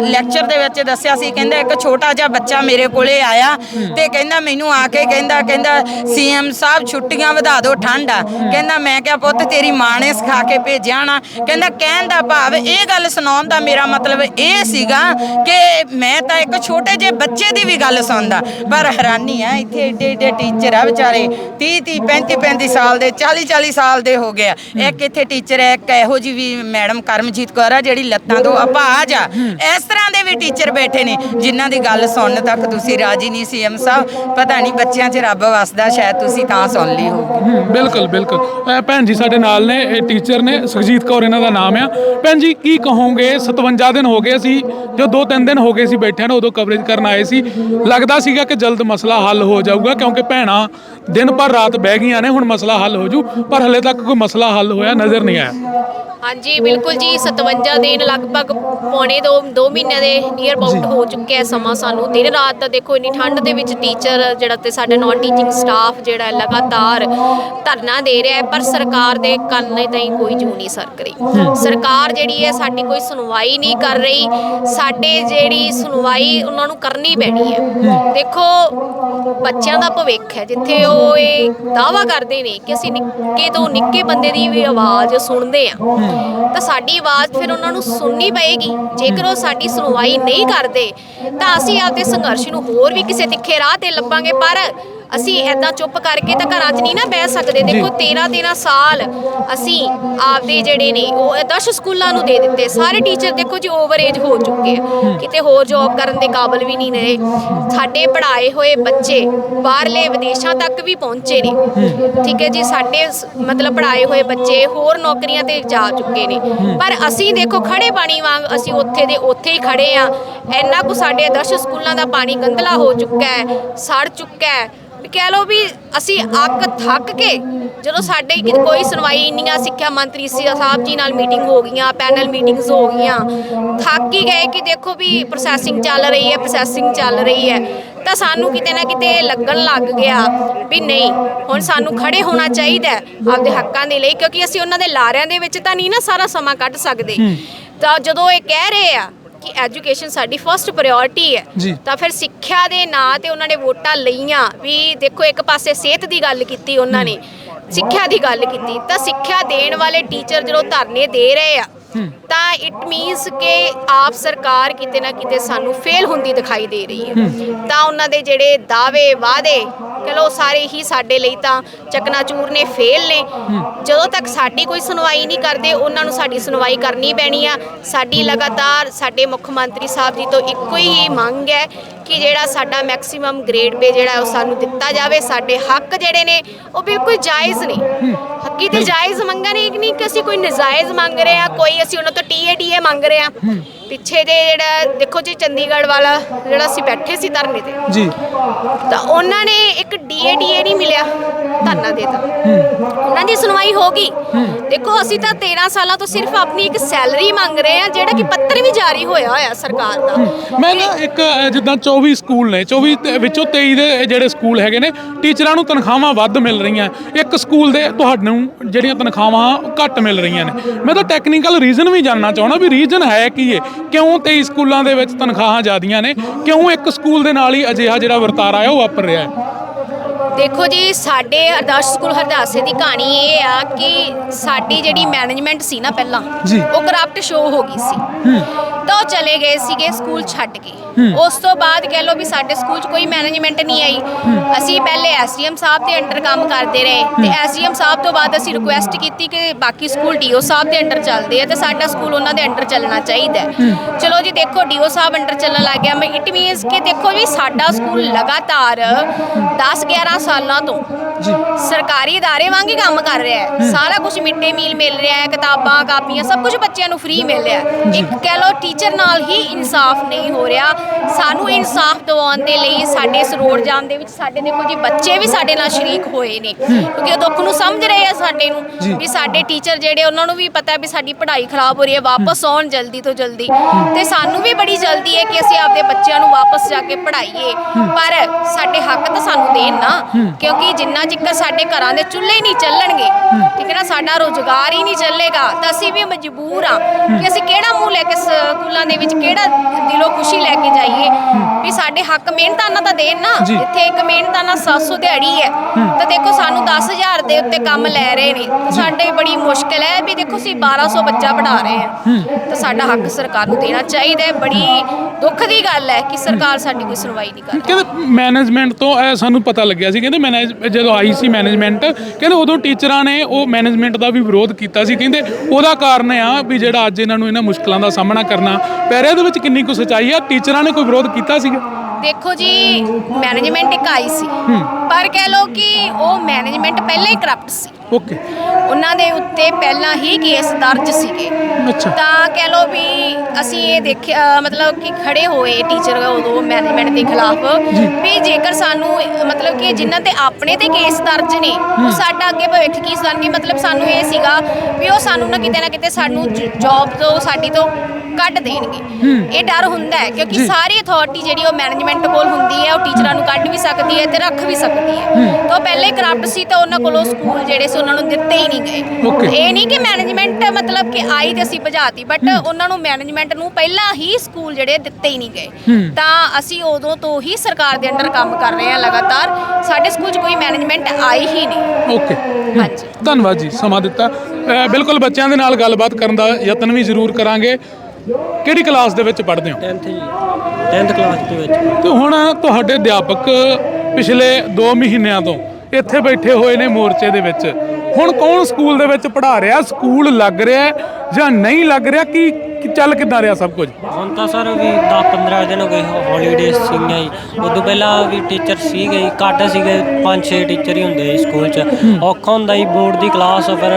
ਲੈਕਚਰ ਦੇ ਵਿੱਚ ਦੱਸਿਆ ਸੀ, ਕਹਿੰਦਾ ਇੱਕ ਛੋਟਾ ਜਿਹਾ ਬੱਚਾ ਮੇਰੇ ਕੋਲੇ ਆਇਆ ਤੇ ਕਹਿੰਦਾ ਮੈਨੂੰ ਆ ਕੇ ਕਹਿੰਦਾ ਕਹਿੰਦਾ, ਸੀਐਮ ਸਾਹਿਬ ਛੁੱਟੀਆਂ ਵਧਾ ਦਿਓ, ਠੰਡ ਆ। ਕਹਿੰਦਾ ਮੈਂ ਕਿਹਾ, ਪੁੱਤ, ਤੇਰੀ ਮਾਂ ਨੇ ਸਿਖਾ ਕੇ ਭੇਜਿਆ ਨਾ। ਕਹਿੰਦਾ, ਕਹਿਣ ਦਾ ਭਾਵ ਇਹ ਗੱਲ ਸੁਣਾਉਣ ਦਾ ਮੇਰਾ ਮਤਲਬ ਇਹ ਸੀਗਾ ਕਿ ਮੈਂ ਤਾਂ ਇੱਕ ਛੋਟੇ ਜਿਹੇ ਬੱਚੇ ਦੀ ਵੀ ਗੱਲ ਸੁਣਦਾ। ਪਰ ਹੈਰਾਨੀ ਆ, ਇੱਥੇ ਏਡੇ ਏਡੇ ਟੀਚਰ ਆ ਵਿਚਾਰੇ। 30 30 35 35 ਸਾਲ ਦੇ 40 40 ਸਾਲ ਦੇ ਹੋ ਗਏ ਆ। ਇੱਕ ਇੱਥੇ ਟੀਚਰ ਹੈ ਇੱਕ ਇਹੋ ਜੀ ਵੀ ਮੈਡਮ ਕਰਮਜੀਤ ਕੌਰ ਆ ਜਿਹੜੀ ਲੱਤਾਂ ਤੋਂ ਅਪਾਜ ਆ। ਇਸ ਤਰ੍ਹਾਂ ਦੇ ਵੀ ਟੀਚਰ ਬੈਠੇ ਨੇ, ਜਿਨ੍ਹਾਂ ਦੀ ਗੱਲ ਸੁਣਨ ਤੱਕ ਤੁਸੀਂ ਰਾਜੀ ਨਹੀਂ ਸੀਐਮ ਸਾਹਿਬ। ਪਤਾ ਨਹੀਂ ਬੱਚਿਆਂ 'ਚ ਰੱਬ ਵਸਦਾ, ਸ਼ਾਇਦ ਤੁਸੀਂ ਤਾਂ ਸੁਣ ਲਈ ਹੋਊਗੀ ਬਿਲਕੁਲ ਬਿਲਕੁਲ। ਅਹ ਭੈਣ ਜੀ, ਸਾਡੇ ਨਾਲ ਨੇ, ਇਹ ਟੀਚਰ ਨੇ, ਸੁਖਜੀਤ ਕੌਰ ਇਹਨਾਂ ਦਾ ਨਾਮ ਆ। ਭੈਣ ਜੀ, ਕੀ ਕਹੋਗੇ? 57 ਦਿਨ ਹੋ ਗਏ ਸੀ, ਜੋ ਦੋ ਤਿੰਨ ਦਿਨ ਹੋ ਗਏ ਸੀ ਬੈਠਿਆਂ ਨੂੰ, ਉਦੋਂ ਕਵਰੇਜ ਕਰਨ ਆਏ ਸੀ। ਲੱਗਦਾ ਸੀਗਾ ਕਿ ਜਲਦ ਮਸਲਾ ਹੱਲ ਹੋ ਜਾਊਗਾ, ਕਿਉਂਕਿ ਭੈਣਾਂ ਦਿਨ ਪਰ ਰਾਤ ਬਹਿ ਗਈਆਂ ਨੇ, ਹੁਣ ਮਸਲਾ ਹੱਲ ਹੋ ਜੂ, ਪਰ ਹਲੇ ਤੱਕ ਕੋਈ ਮਸਲਾ ਹੱਲ ਹੋਇਆ ਨਜ਼ਰ ਨਹੀਂ ਆਇਆ। ਹਾਂਜੀ, ਬਿਲਕੁਲ ਜੀ 57 ਦਿਨ ਲਗਭਗ ਪੌਣੇ 2 2 ਮਹੀਨਿਆਂ ਦੇ ਨੀਅਰ ਅਬਾਊਟ ਹੋ ਚੁੱਕਿਆ ਹੈ ਸਮਾਂ ਸਾਨੂੰ। ਦਿਨ ਰਾਤ ਦਾ ਦੇਖੋ, ਇੰਨੀ ਠੰਡ ਦੇ ਵਿੱਚ ਟੀਚਰ ਜਿਹੜਾ ਤੇ ਸਾਡਾ ਨਾਨ ਟੀਚਿੰਗ ਸਟਾਫ ਜਿਹੜਾ ਹੈ ਲਗਾਤਾਰ ਧਰਨਾ ਦੇ ਰਿਹਾ ਹੈ, ਪਰ ਸਰਕਾਰ ਦੇ ਕੰਨੇ ਤਾਈਂ ਕੋਈ ਜੂ ਨਹੀਂ ਸਰਕ ਰਹੀ ਸਰਕਾਰ ਜਿਹੜੀ ਹੈ, ਸਾਡੀ ਕੋਈ ਸੁਣਵਾਈ ਨਹੀਂ ਕਰ ਰਹੀ। ਸਾਡੇ ਜਿਹੜੀ ਸੁਣਵਾਈ ਉਹਨਾਂ ਨੂੰ ਕਰਨੀ ਪੈਣੀ ਹੈ। ਦੇਖੋ, ਬੱਚਿਆਂ ਦਾ ਭਵਿੱਖ ਹੈ, ਜਿੱਥੇ ਉਹ ਇਹ ਦਾਵਾ ਕਰਦੇ ਨੇ ਕਿ ਅਸੀਂ ਨਿੱਕੇ ਤੋਂ ਨਿੱਕੇ ਬੰਦੇ ਦੀ ਵੀ ਆਵਾਜ਼ ਸੁਣਦੇ ਆ। ਤਾਂ ਸਾਡੀ ਆਵਾਜ਼ ਫਿਰ ਉਹਨਾਂ ਨੂੰ ਸੁਣਨੀ ਪਏਗੀ। ਜੇਕਰ ਉਹ ਸਾਡੀ ਸੁਣਵਾਈ ਨਹੀਂ ਕਰਦੇ, ਤਾਂ ਅਸੀਂ ਆਪਦੇ ਸੰਘਰਸ਼ ਨੂੰ ਹੋਰ ਵੀ ਕਿਸੇ ਤਿੱਖੇ ਰਾਹ ਤੇ ਲੱਭਾਂਗੇ। ਪਰ ਅਸੀਂ ਐਦਾਂ ਚੁੱਪ ਕਰਕੇ ਤਾਂ ਘਰਾਂ 'ਚ ਨਹੀਂ ਨਾ ਬਹਿ ਸਕਦੇ। ਦੇਖੋ 13 13 ਸਾਲ ਅਸੀਂ ਆਪਦੇ ਜਿਹੜੇ ਨੇ ਉਹ ਆਦਰਸ਼ ਸਕੂਲਾਂ ਨੂੰ ਦੇ ਦਿੱਤੇ। ਸਾਰੇ ਟੀਚਰ ਦੇਖੋ ਜੀ ਓਵਰ ਏਜ ਹੋ ਚੁੱਕੇ ਆ। ਕਿਤੇ ਹੋਰ ਜੌਬ ਕਰਨ ਦੇ ਕਾਬਿਲ ਵੀ ਨਹੀਂ ਰਹੇ। ਸਾਡੇ ਪੜ੍ਹਾਏ ਹੋਏ ਬੱਚੇ ਬਾਹਰਲੇ ਵਿਦੇਸ਼ਾਂ ਤੱਕ ਵੀ ਪਹੁੰਚੇ ਨੇ। ਠੀਕ ਹੈ ਜੀ ਸਾਡੇ ਮਤਲਬ ਪੜ੍ਹਾਏ ਹੋਏ ਬੱਚੇ ਹੋਰ ਨੌਕਰੀਆਂ ਤੇ ਜਾ ਚੁੱਕੇ ਨੇ। ਪਰ ਅਸੀਂ ਦੇਖੋ ਖੜੇ ਪਾਣੀ ਵਾਂਗ ਅਸੀਂ ਉੱਥੇ ਦੇ ਉੱਥੇ ਹੀ ਖੜੇ ਆ। ਇੰਨਾ ਕੁ ਸਾਡੇ ਆਦਰਸ਼ ਸਕੂਲਾਂ ਦਾ ਪਾਣੀ ਗੰਦਲਾ ਹੋ ਚੁੱਕਾ ਹੈ ਸੜ ਚੁੱਕਾ ਹੈ। ਕਹਿ ਲਓ ਵੀ ਅਸੀਂ ਅੱਕ ਥੱਕ ਕੇ ਜਦੋਂ ਸਾਡੇ ਕੋਈ ਸੁਣਵਾਈ ਇੰਨੀਆਂ ਸਿੱਖਿਆ ਮੰਤਰੀ ਸੀ ਸਾਹਿਬ ਜੀ ਨਾਲ ਮੀਟਿੰਗ ਹੋ ਗਈਆਂ ਪੈਨਲ ਮੀਟਿੰਗਸ ਹੋ ਗਈਆਂ। ਥੱਕ ਹੀ ਗਏ ਕਿ ਦੇਖੋ ਵੀ ਪ੍ਰੋਸੈਸਿੰਗ ਚੱਲ ਰਹੀ ਹੈ ਪ੍ਰੋਸੈਸਿੰਗ ਚੱਲ ਰਹੀ ਹੈ। ਤਾਂ ਸਾਨੂੰ ਕਿਤੇ ਨਾ ਕਿਤੇ ਲੱਗਣ ਲੱਗ ਗਿਆ ਵੀ ਨਹੀਂ ਹੁਣ ਸਾਨੂੰ ਖੜੇ ਹੋਣਾ ਚਾਹੀਦਾ ਹੈ ਆਪਦੇ ਹੱਕਾਂ ਦੇ ਲਈ ਕਿਉਂਕਿ ਅਸੀਂ ਉਹਨਾਂ ਦੇ ਲਾਰਿਆਂ ਦੇ ਵਿੱਚ ਤਾਂ ਨਹੀਂ ਨਾ ਸਾਰਾ ਸਮਾਂ ਕੱਢ ਸਕਦੇ। ਤਾਂ ਜਦੋਂ ਇਹ ਕਹਿ ਰਹੇ ਆ ਕਿ ਐਜੂਕੇਸ਼ਨ ਸਾਡੀ ਫਰਸਟ ਪ੍ਰਾਇੋਰਟੀ। ਹੈ ਤਾਂ ਫਿਰ ਸਿੱਖਿਆ ਦੇ ਨਾਂ ਤੇ ਉਹਨਾਂ ਨੇ ਵੋਟਾਂ ਲਈਆਂ ਵੀ ਦੇਖੋ ਇੱਕ ਪਾਸੇ ਸਿਹਤ ਦੀ ਗੱਲ ਕੀਤੀ ਉਹਨਾਂ ਨੇ ਸਿੱਖਿਆ ਦੀ ਗੱਲ ਕੀਤੀ ਤਾਂ ਸਿੱਖਿਆ ਦੇਣ ਵਾਲੇ ਟੀਚਰ ਜਦੋਂ ਧਰਨੇ ਦੇ ਰਹੇ ਆ ਤਾਂ ਇਟ ਮੀਨਸ ਕਿ ਆਪ ਸਰਕਾਰ ਕਿਤੇ ਨਾ ਕਿਤੇ ਸਾਨੂੰ ਫੇਲ ਹੁੰਦੀ ਦਿਖਾਈ ਦੇ ਰਹੀ ਹੈ। ਤਾਂ ਉਹਨਾਂ ਦੇ ਜਿਹੜੇ ਦਾਅਵੇ ਵਾਅਦੇ, ਚਲੋ ਸਾਰੇ ਹੀ ਸਾਡੇ ਲਈ ਤਾਂ ਚਕਨਾਚੂਰ ਨੇ ਫੇਲ ਨੇ। ਜਦੋਂ ਤੱਕ ਸਾਡੀ ਕੋਈ ਸੁਣਵਾਈ ਨਹੀਂ ਕਰਦੇ, ਉਹਨਾਂ ਨੂੰ ਸਾਡੀ ਸੁਣਵਾਈ ਕਰਨੀ ਪੈਣੀ ਆ। ਸਾਡੀ ਲਗਾਤਾਰ ਸਾਡੇ ਮੁੱਖ ਮੰਤਰੀ ਸਾਹਿਬ ਜੀ ਤੋਂ ਇੱਕੋ ਹੀ ਮੰਗ ਹੈ ਕਿ ਜਿਹੜਾ ਸਾਡਾ ਮੈਕਸਿਮਮ ਗ੍ਰੇਡ ਪੇ ਜਿਹੜਾ ਉਹ ਸਾਨੂੰ ਦਿੱਤਾ ਜਾਵੇ ਸਾਡੇ ਹੱਕ ਜਿਹੜੇ ਨੇ ਉਹ ਬਿਲਕੁਲ ਜਾਇਜ਼ ਨੇ। ਹੱਕੀ ਤੇ ਜਾਇਜ਼ ਮੰਗਾਂ ਨੇ ਨਹੀਂ? ਕਿ ਅਸੀਂ ਕੋਈ ਨਜਾਇਜ਼ ਮੰਗ ਰਹੇ ਆ ਕੋਈ ਅਸੀਂ ਉਹਨਾਂ ਤੋਂ ਟੀਏਡੀਏ ਮੰਗ ਰਹੇ ਆ ਪਿੱਛੇ ਜੇ ਜਿਹੜਾ ਦੇਖੋ ਜੀ ਚੰਡੀਗੜ੍ਹ ਵਾਲਾ ਜਿਹੜਾ ਅਸੀਂ ਬੈਠੇ ਸੀ ਧਰਨੇ ਤੇ। ਜੀ। ਤਾਂ ਉਹਨਾਂ ਨੇ ਇੱਕ ਡੀਏਡੀਏ ਨਹੀਂ ਮਿਲਿਆ ਧਰਨਾ ਦੇਤਾ। ਉਹਨਾਂ ਦੀ ਸੁਣਵਾਈ ਹੋ ਗਈ। ਦੇਖੋ ਅਸੀਂ ਤਾਂ 13 ਸਾਲਾਂ ਤੋਂ ਸਿਰਫ ਆਪਣੀ ਇੱਕ ਸੈਲਰੀ ਮੰਗ ਰਹੇ ਆ ਜਿਹੜਾ ਕਿ ਪੱਤਰ ਵੀ ਜਾਰੀ ਹੋਇਆ ਹੋਇਆ ਸਰਕਾਰ ਦਾ। ਮੈਂ ਨਾ ਇੱਕ ਜਿੱਦਾਂ 24 ਸਕੂਲ ਨੇ 24 ਤੇ ਵਿੱਚੋਂ 23 ਦੇ ਜਿਹੜੇ ਸਕੂਲ ਹੈਗੇ ਨੇ ਟੀਚਰਾਂ ਨੂੰ ਤਨਖਾਹਾਂ ਵੱਧ ਮਿਲ ਰਹੀਆਂ। ਇੱਕ ਸਕੂਲ ਦੇ ਤੁਹਾਨੂੰ ਜਿਹੜੀਆਂ ਤਨਖਾਹਾਂ ਘੱਟ ਮਿਲ ਰਹੀਆਂ ਨੇ। ਮੈਂ ਤਾਂ ਟੈਕਨੀਕਲ ਰੀਜ਼ਨ ਵੀ ਜਾਨਣਾ ਚਾਹਣਾ ਵੀ ਰੀਜ਼ਨ ਹੈ ਕੀ ਹੈ ਕਿਉਂ 23 ਸਕੂਲਾਂ ਦੇ ਵਿੱਚ ਤਨਖਾਹਾਂ ਜ਼ਿਆਦੀਆਂ ਨੇ? ਕਿਉਂ ਇੱਕ ਸਕੂਲ ਦੇ ਨਾਲ ਹੀ ਅਜਿਹਾ ਜਿਹੜਾ ਵਰਤਾਰਾ ਹੈ ਉਹ ਵਾਪਰ ਰਿਹਾ ਹੈ? ਦੇਖੋ ਜੀ ਸਾਡੇ ਆਦਰਸ਼ ਸਕੂਲ ਹਰਦਾਸੇ ਦੀ ਕਹਾਣੀ ਇਹ ਆ ਕਿ ਸਾਡੀ ਜਿਹੜੀ ਮੈਨੇਜਮੈਂਟ ਸੀ ਨਾ ਪਹਿਲਾਂ। ਉਹ ਕਰਪਟ ਸ਼ੋ ਹੋ ਗਈ ਸੀ। ਤਾਂ ਉਹ ਚਲੇ ਗਏ ਸੀਗੇ ਸਕੂਲ ਛੱਡ ਕੇ ਉਸ ਤੋਂ ਬਾਅਦ ਕਹਿ ਲਓ ਵੀ ਸਾਡੇ ਸਕੂਲ 'ਚ ਕੋਈ ਮੈਨੇਜਮੈਂਟ ਨਹੀਂ ਆਈ ਅਸੀਂ ਪਹਿਲੇ ਐਸਡੀਐਮ ਸਾਹਿਬ ਦੇ ਅੰਡਰ ਕੰਮ ਕਰਦੇ ਰਹੇ ਤੇ ਐਸਡੀਐਮ ਸਾਹਿਬ ਤੋਂ ਬਾਅਦ ਅਸੀਂ ਰਿਕੁਐਸਟ ਕੀਤੀ ਕਿ ਬਾਕੀ ਸਕੂਲ ਡੀਓ ਸਾਹਿਬ ਦੇ ਅੰਡਰ ਚੱਲਦੇ ਆ ਤੇ ਸਾਡਾ ਸਕੂਲ ਉਹਨਾਂ ਦੇ ਅੰਡਰ ਚੱਲਣਾ ਚਾਹੀਦਾ ਹੈ। ਚਲੋ ਜੀ ਦੇਖੋ ਡੀਓ ਸਾਹਿਬ ਅੰਡਰ ਚੱਲਣ ਲੱਗ ਗਿਆ ਮੈਂ ਇਟ ਮੀਨਸ ਕਿ ਦੇਖੋ ਜੀ ਸਾਡਾ ਸਕੂਲ ਲਗਾਤਾਰ 10 11 ਸਾਲਾਂ ਤੋਂ ਜੀ ਸਰਕਾਰੀ ادارے ਵਾਂਗ ਹੀ ਕੰਮ ਕਰ ਰਿਹਾ ਹੈ ਸਾਰਾ ਕੁਝ ਮਿੱਡੇ ਮੀਲ ਮਿਲ ਰਿਹਾ ਹੈ ਕਿਤਾਬਾਂ ਕਾਪੀਆਂ ਸਭ ਕੁਝ ਬੱਚਿਆਂ ਨੂੰ ਫ੍ਰੀ ਮਿਲ ਰਿਹਾ ਹੈ ਇੱਕ ਕਹਿ ਲਓ ਟੀਚਰ ਨਾਲ ਹੀ ਇਨਸਾਫ ਨਹੀਂ ਹੋ ਰਿਹਾ। ਸਾਨੂੰ ਇਨਸਾਫ ਦਿਵਾਉਣ ਦੇ ਲਈ ਸਾਡੇ ਇਸ ਰੋਡ ਜਾਮ ਦੇ ਵਿੱਚ ਸਾਡੇ ਦੇਖੋ ਜੀ ਬੱਚੇ ਵੀ ਸਾਡੇ ਨਾਲ ਸ਼ਰੀਕ ਹੋਏ ਨੇ। ਕਿਉਂਕਿ ਉਹ ਦੁੱਖ ਨੂੰ ਸਮਝ ਰਹੇ ਆ ਸਾਡੇ। ਨੂੰ ਵੀ ਸਾਡੇ ਟੀਚਰ ਜਿਹੜੇ ਉਹਨਾਂ ਨੂੰ ਵੀ ਪਤਾ ਹੈ ਵੀ ਸਾਡੀ ਪੜ੍ਹਾਈ ਖਰਾਬ ਹੋ ਰਹੀ ਹੈ ਵਾਪਸ ਆਉਣ ਜਲਦੀ ਤੋਂ ਜਲਦੀ। ਤੇ ਸਾਨੂੰ ਵੀ ਬੜੀ ਜਲਦੀ ਹੈ ਕਿ ਅਸੀਂ ਆਪਦੇ ਬੱਚਿਆਂ ਨੂੰ ਵਾਪਸ ਜਾ ਕੇ ਪੜ੍ਹਾਈਏ। ਪਰ ਸਾਡੇ ਹੱਕ ਤਾਂ ਸਾਨੂੰ ਦੇਣ ਨਾ ਕਿਉਂਕਿ ਜਿੰਨਾ ਚਿਰ ਸਾਡੇ ਘਰਾਂ ਦੇ ਚੁੱਲ੍ਹੇ ਨਹੀਂ ਚੱਲਣਗੇ ਠੀਕ ਹੈ ਨਾ ਸਾਡਾ ਰੋਜ਼ਗਾਰ ਹੀ ਨਹੀਂ ਚੱਲੇਗਾ ਤਾਂ ਅਸੀਂ ਵੀ ਮਜਬੂਰ ਆ ਕਿ ਅਸੀਂ ਕਿਹੜਾ ਮੂੰਹ ਲੈ ਕੇ ਸਕੂਲਾਂ ਦੇ ਵਿੱਚ ਕਿਹੜਾ ਦਿਲੋਂ ਖੁਸ਼ੀ ਲੈ ਕੇ ਜਾਈਏ? ਵੀ ਸਾਡੇ ਹੱਕ ਮਿਹਨਤਾਨਾ ਤਾਂ ਦੇਣ ਨਾ। ਜੀ। ਇੱਥੇ ਇੱਕ ਮਿਹਨਤਾਨਾ 700 ਦਿਹਾੜੀ ਹੈ। ਤਾਂ ਦੇਖੋ ਸਾਨੂੰ 10000 ਦੇ ਉੱਤੇ ਕੰਮ ਲੈ ਰਹੇ ਨੇ। ਤਾਂ ਸਾਡੇ ਬੜੀ ਮੁਸ਼ਕਲ ਹੈ ਵੀ ਦੇਖੋ ਅਸੀਂ 1200 ਬੱਚਾ ਪੜ੍ਹਾ ਰਹੇ ਹਾਂ। ਤਾਂ ਸਾਡਾ ਹੱਕ ਸਰਕਾਰ ਨੂੰ ਦੇਣਾ ਚਾਹੀਦਾ ਹੈ। ਬੜੀ ਦੁੱਖ ਦੀ ਗੱਲ ਹੈ ਕਿ ਸਰਕਾਰ ਸਾਡੀ ਕੋਈ ਸੁਣਵਾਈ ਨਹੀਂ ਕਰ ਰਹੀ। ਕਹਿੰਦੇ ਮੈਨੇਜਮੈਂਟ ਤੋਂ ਇਹ ਸਾਨੂੰ ਪਤਾ ਲੱਗਿਆ ਸੀ। ਕਹਿੰਦੇ ਮੈਨੇਜ ਜਦੋਂ ਆਈ ਸੀ ਮੈਨੇਜਮੈਂਟ ਕਹਿੰਦੇ ਉਦੋਂ ਟੀਚਰਾਂ ਨੇ ਉਹ ਮੈਨੇਜਮੈਂਟ ਦਾ ਵੀ ਵਿਰੋਧ ਕੀਤਾ ਸੀ। ਕਹਿੰਦੇ ਉਹਦਾ ਕਾਰਨ ਆ ਵੀ ਜਿਹੜਾ ਅੱਜ ਇਹਨਾਂ ਨੂੰ ਇਹਨਾਂ ਮੁਸ਼ਕਲਾਂ ਦਾ ਸਾਹਮਣਾ ਕਰਨਾ ਪੈ ਰਿਹਾ ਇਹਦੇ ਵਿੱਚ ਕਿੰਨੀ ਕੁ ਸੱਚਾਈ ਆ? ਟੀਚਰਾਂ ਨੇ ਕੋਈ ਵਿਰੋਧ ਕੀਤਾ ਸੀਗਾ? ਦੇਖੋ ਜੀ ਮੈਨੇਜਮੈਂਟ ਇੱਕ ਆਈ ਸੀ। ਪਰ ਕਹਿ ਲਓ ਕਿ ਉਹ ਮੈਨੇਜਮੈਂਟ ਪਹਿਲਾਂ ਹੀ ਕਰਪਟ ਸੀ। ਓਕੇ ਉਹਨਾਂ ਦੇ ਉੱਤੇ ਪਹਿਲਾਂ ਹੀ ਕੇਸ ਦਰਜ ਸੀਗੇ। ਅੱਛਾ। ਤਾਂ ਕਹਿ ਲਓ ਵੀ ਅਸੀਂ ਇਹ ਦੇਖਿਆ ਮਤਲਬ ਕਿ ਖੜੇ ਹੋਏ ਟੀਚਰ ਉਦੋਂ ਮੈਨੇਜਮੈਂਟ ਦੇ ਖਿਲਾਫ। ਵੀ ਜੇਕਰ ਸਾਨੂੰ ਮਤਲਬ ਕਿ ਜਿਨ੍ਹਾਂ ਤੇ ਆਪਣੇ ਤੇ ਕੇਸ ਦਰਜ ਨੇ ਉਹ ਸਾਡਾ ਅੱਗੇ ਭਵਿੱਖ ਕੀ ਸਾਨੀ ਮਤਲਬ ਸਾਨੂੰ ਇਹ ਸੀਗਾ ਵੀ ਉਹ ਸਾਨੂੰ ਨਾ ਕਿਤੇ ਨਾ ਕਿਤੇ ਸਾਨੂੰ ਜੌਬ ਤੋਂ ਸਾਡੀ ਤੋਂ ਕੱਢ ਦੇਣਗੇ। ਇਹ ਡਰ ਹੁੰਦਾ ਹੈ ਕਿਉਂਕਿ। ਸਾਰੀ ਅਥਾਰਟੀ ਜਿਹੜੀ ਉਹ ਮੈਨੇਜਮੈਂਟ ਕੋਲ ਹੁੰਦੀ ਹੈ ਉਹ ਟੀਚਰਾਂ ਨੂੰ ਕੱਢ ਵੀ ਸਕਦੀ ਹੈ ਤੇ ਰੱਖ ਵੀ ਸਕਦੀ ਹੈ। ਤਾਂ ਪਹਿਲੇ ਕਰਪਟ ਸੀ ਤਾਂ ਉਹਨਾਂ ਕੋਲੋਂ ਸਕੂਲ ਜਿਹੜੇ ਸੀ ਉਹਨਾਂ ਨੂੰ ਦਿੱਤੇ ਹੀ ਨਹੀਂ ਗਏ. ਇਹ ਨਹੀਂ ਕਿ ਮੈਨੇਜਮੈਂਟ ਮਤਲਬ ਕਿ ਆਈ ਤੇ ਅਸੀਂ ਭਜਾਤੀ ਬਟ ਉਹਨਾਂ ਨੂੰ ਮੈਨੇਜਮੈਂਟ ਨੂੰ ਪਹਿਲਾਂ ਹੀ ਸਕੂਲ ਜਿਹੜੇ ਦਿੱਤੇ ਹੀ ਨਹੀਂ ਗਏ। ਤਾਂ ਅਸੀਂ ਉਦੋਂ ਤੋਂ ਹੀ ਸਰਕਾਰ ਦੇ ਅੰਡਰ ਕੰਮ ਕਰ ਰਹੇ ਹਾਂ ਲਗਾਤਾਰ। ਸਾਡੇ ਸਕੂਲ 'ਚ ਕੋਈ ਮੈਨੇਜਮੈਂਟ ਆਈ ਹੀ ਨਹੀਂ। ਓਕੇ ਹਾਂਜੀ। ਧੰਨਵਾਦ ਜੀ ਸਮਾਂ ਦਿੱਤਾ। ਬਿਲਕੁਲ ਬੱਚਿਆਂ ਦੇ ਨਾਲ ਗੱਲਬਾਤ ਕਰਨ ਦਾ ਯਤਨ ਵੀ ਜ਼ਰੂਰ ਕਰਾਂਗੇ। ਕਿਹੜੀ ਕਲਾਸ ਦੇ ਵਿੱਚ ਪੜ੍ਹਦੇ ਹੋ? 10th ਜੀ। 10th ਕਲਾਸ ਦੇ ਵਿੱਚ। ਤੇ ਹੁਣ ਤੁਹਾਡੇ ਅਧਿਆਪਕ ਪਿਛਲੇ 2 ਮਹੀਨਿਆਂ ਤੋਂ ਇੱਥੇ ਬੈਠੇ ਹੋਏ ਨੇ ਮੋਰਚੇ ਦੇ ਵਿੱਚ। ਹੁਣ ਕੌਣ ਸਕੂਲ ਦੇ ਵਿੱਚ ਪੜ੍ਹਾ ਰਿਹਾ? ਸਕੂਲ ਲੱਗ ਰਿਹਾ ਜਾਂ ਨਹੀਂ ਲੱਗ ਰਿਹਾ? ਕੀ ਕੀ ਚੱਲ ਕਿੱਦਾਂ ਰਿਹਾ ਸਭ ਕੁਝ? ਹੁਣ ਤਾਂ ਸਰ ਵੀ 10 15 ਦਿਨ ਹੋ ਗਏ ਹੌਲੀਡੇਜ਼ ਸੀਗੀਆਂ ਜੀ। ਉਦੋਂ ਪਹਿਲਾਂ ਵੀ ਟੀਚਰ ਸੀਗੇ ਘੱਟ ਸੀਗੇ 5-6 ਟੀਚਰ ਹੀ ਹੁੰਦੇ ਸੀ ਸਕੂਲ 'ਚ। ਔਖਾ ਹੁੰਦਾ ਜੀ ਬੋਰਡ ਦੀ ਕਲਾਸ ਫਿਰ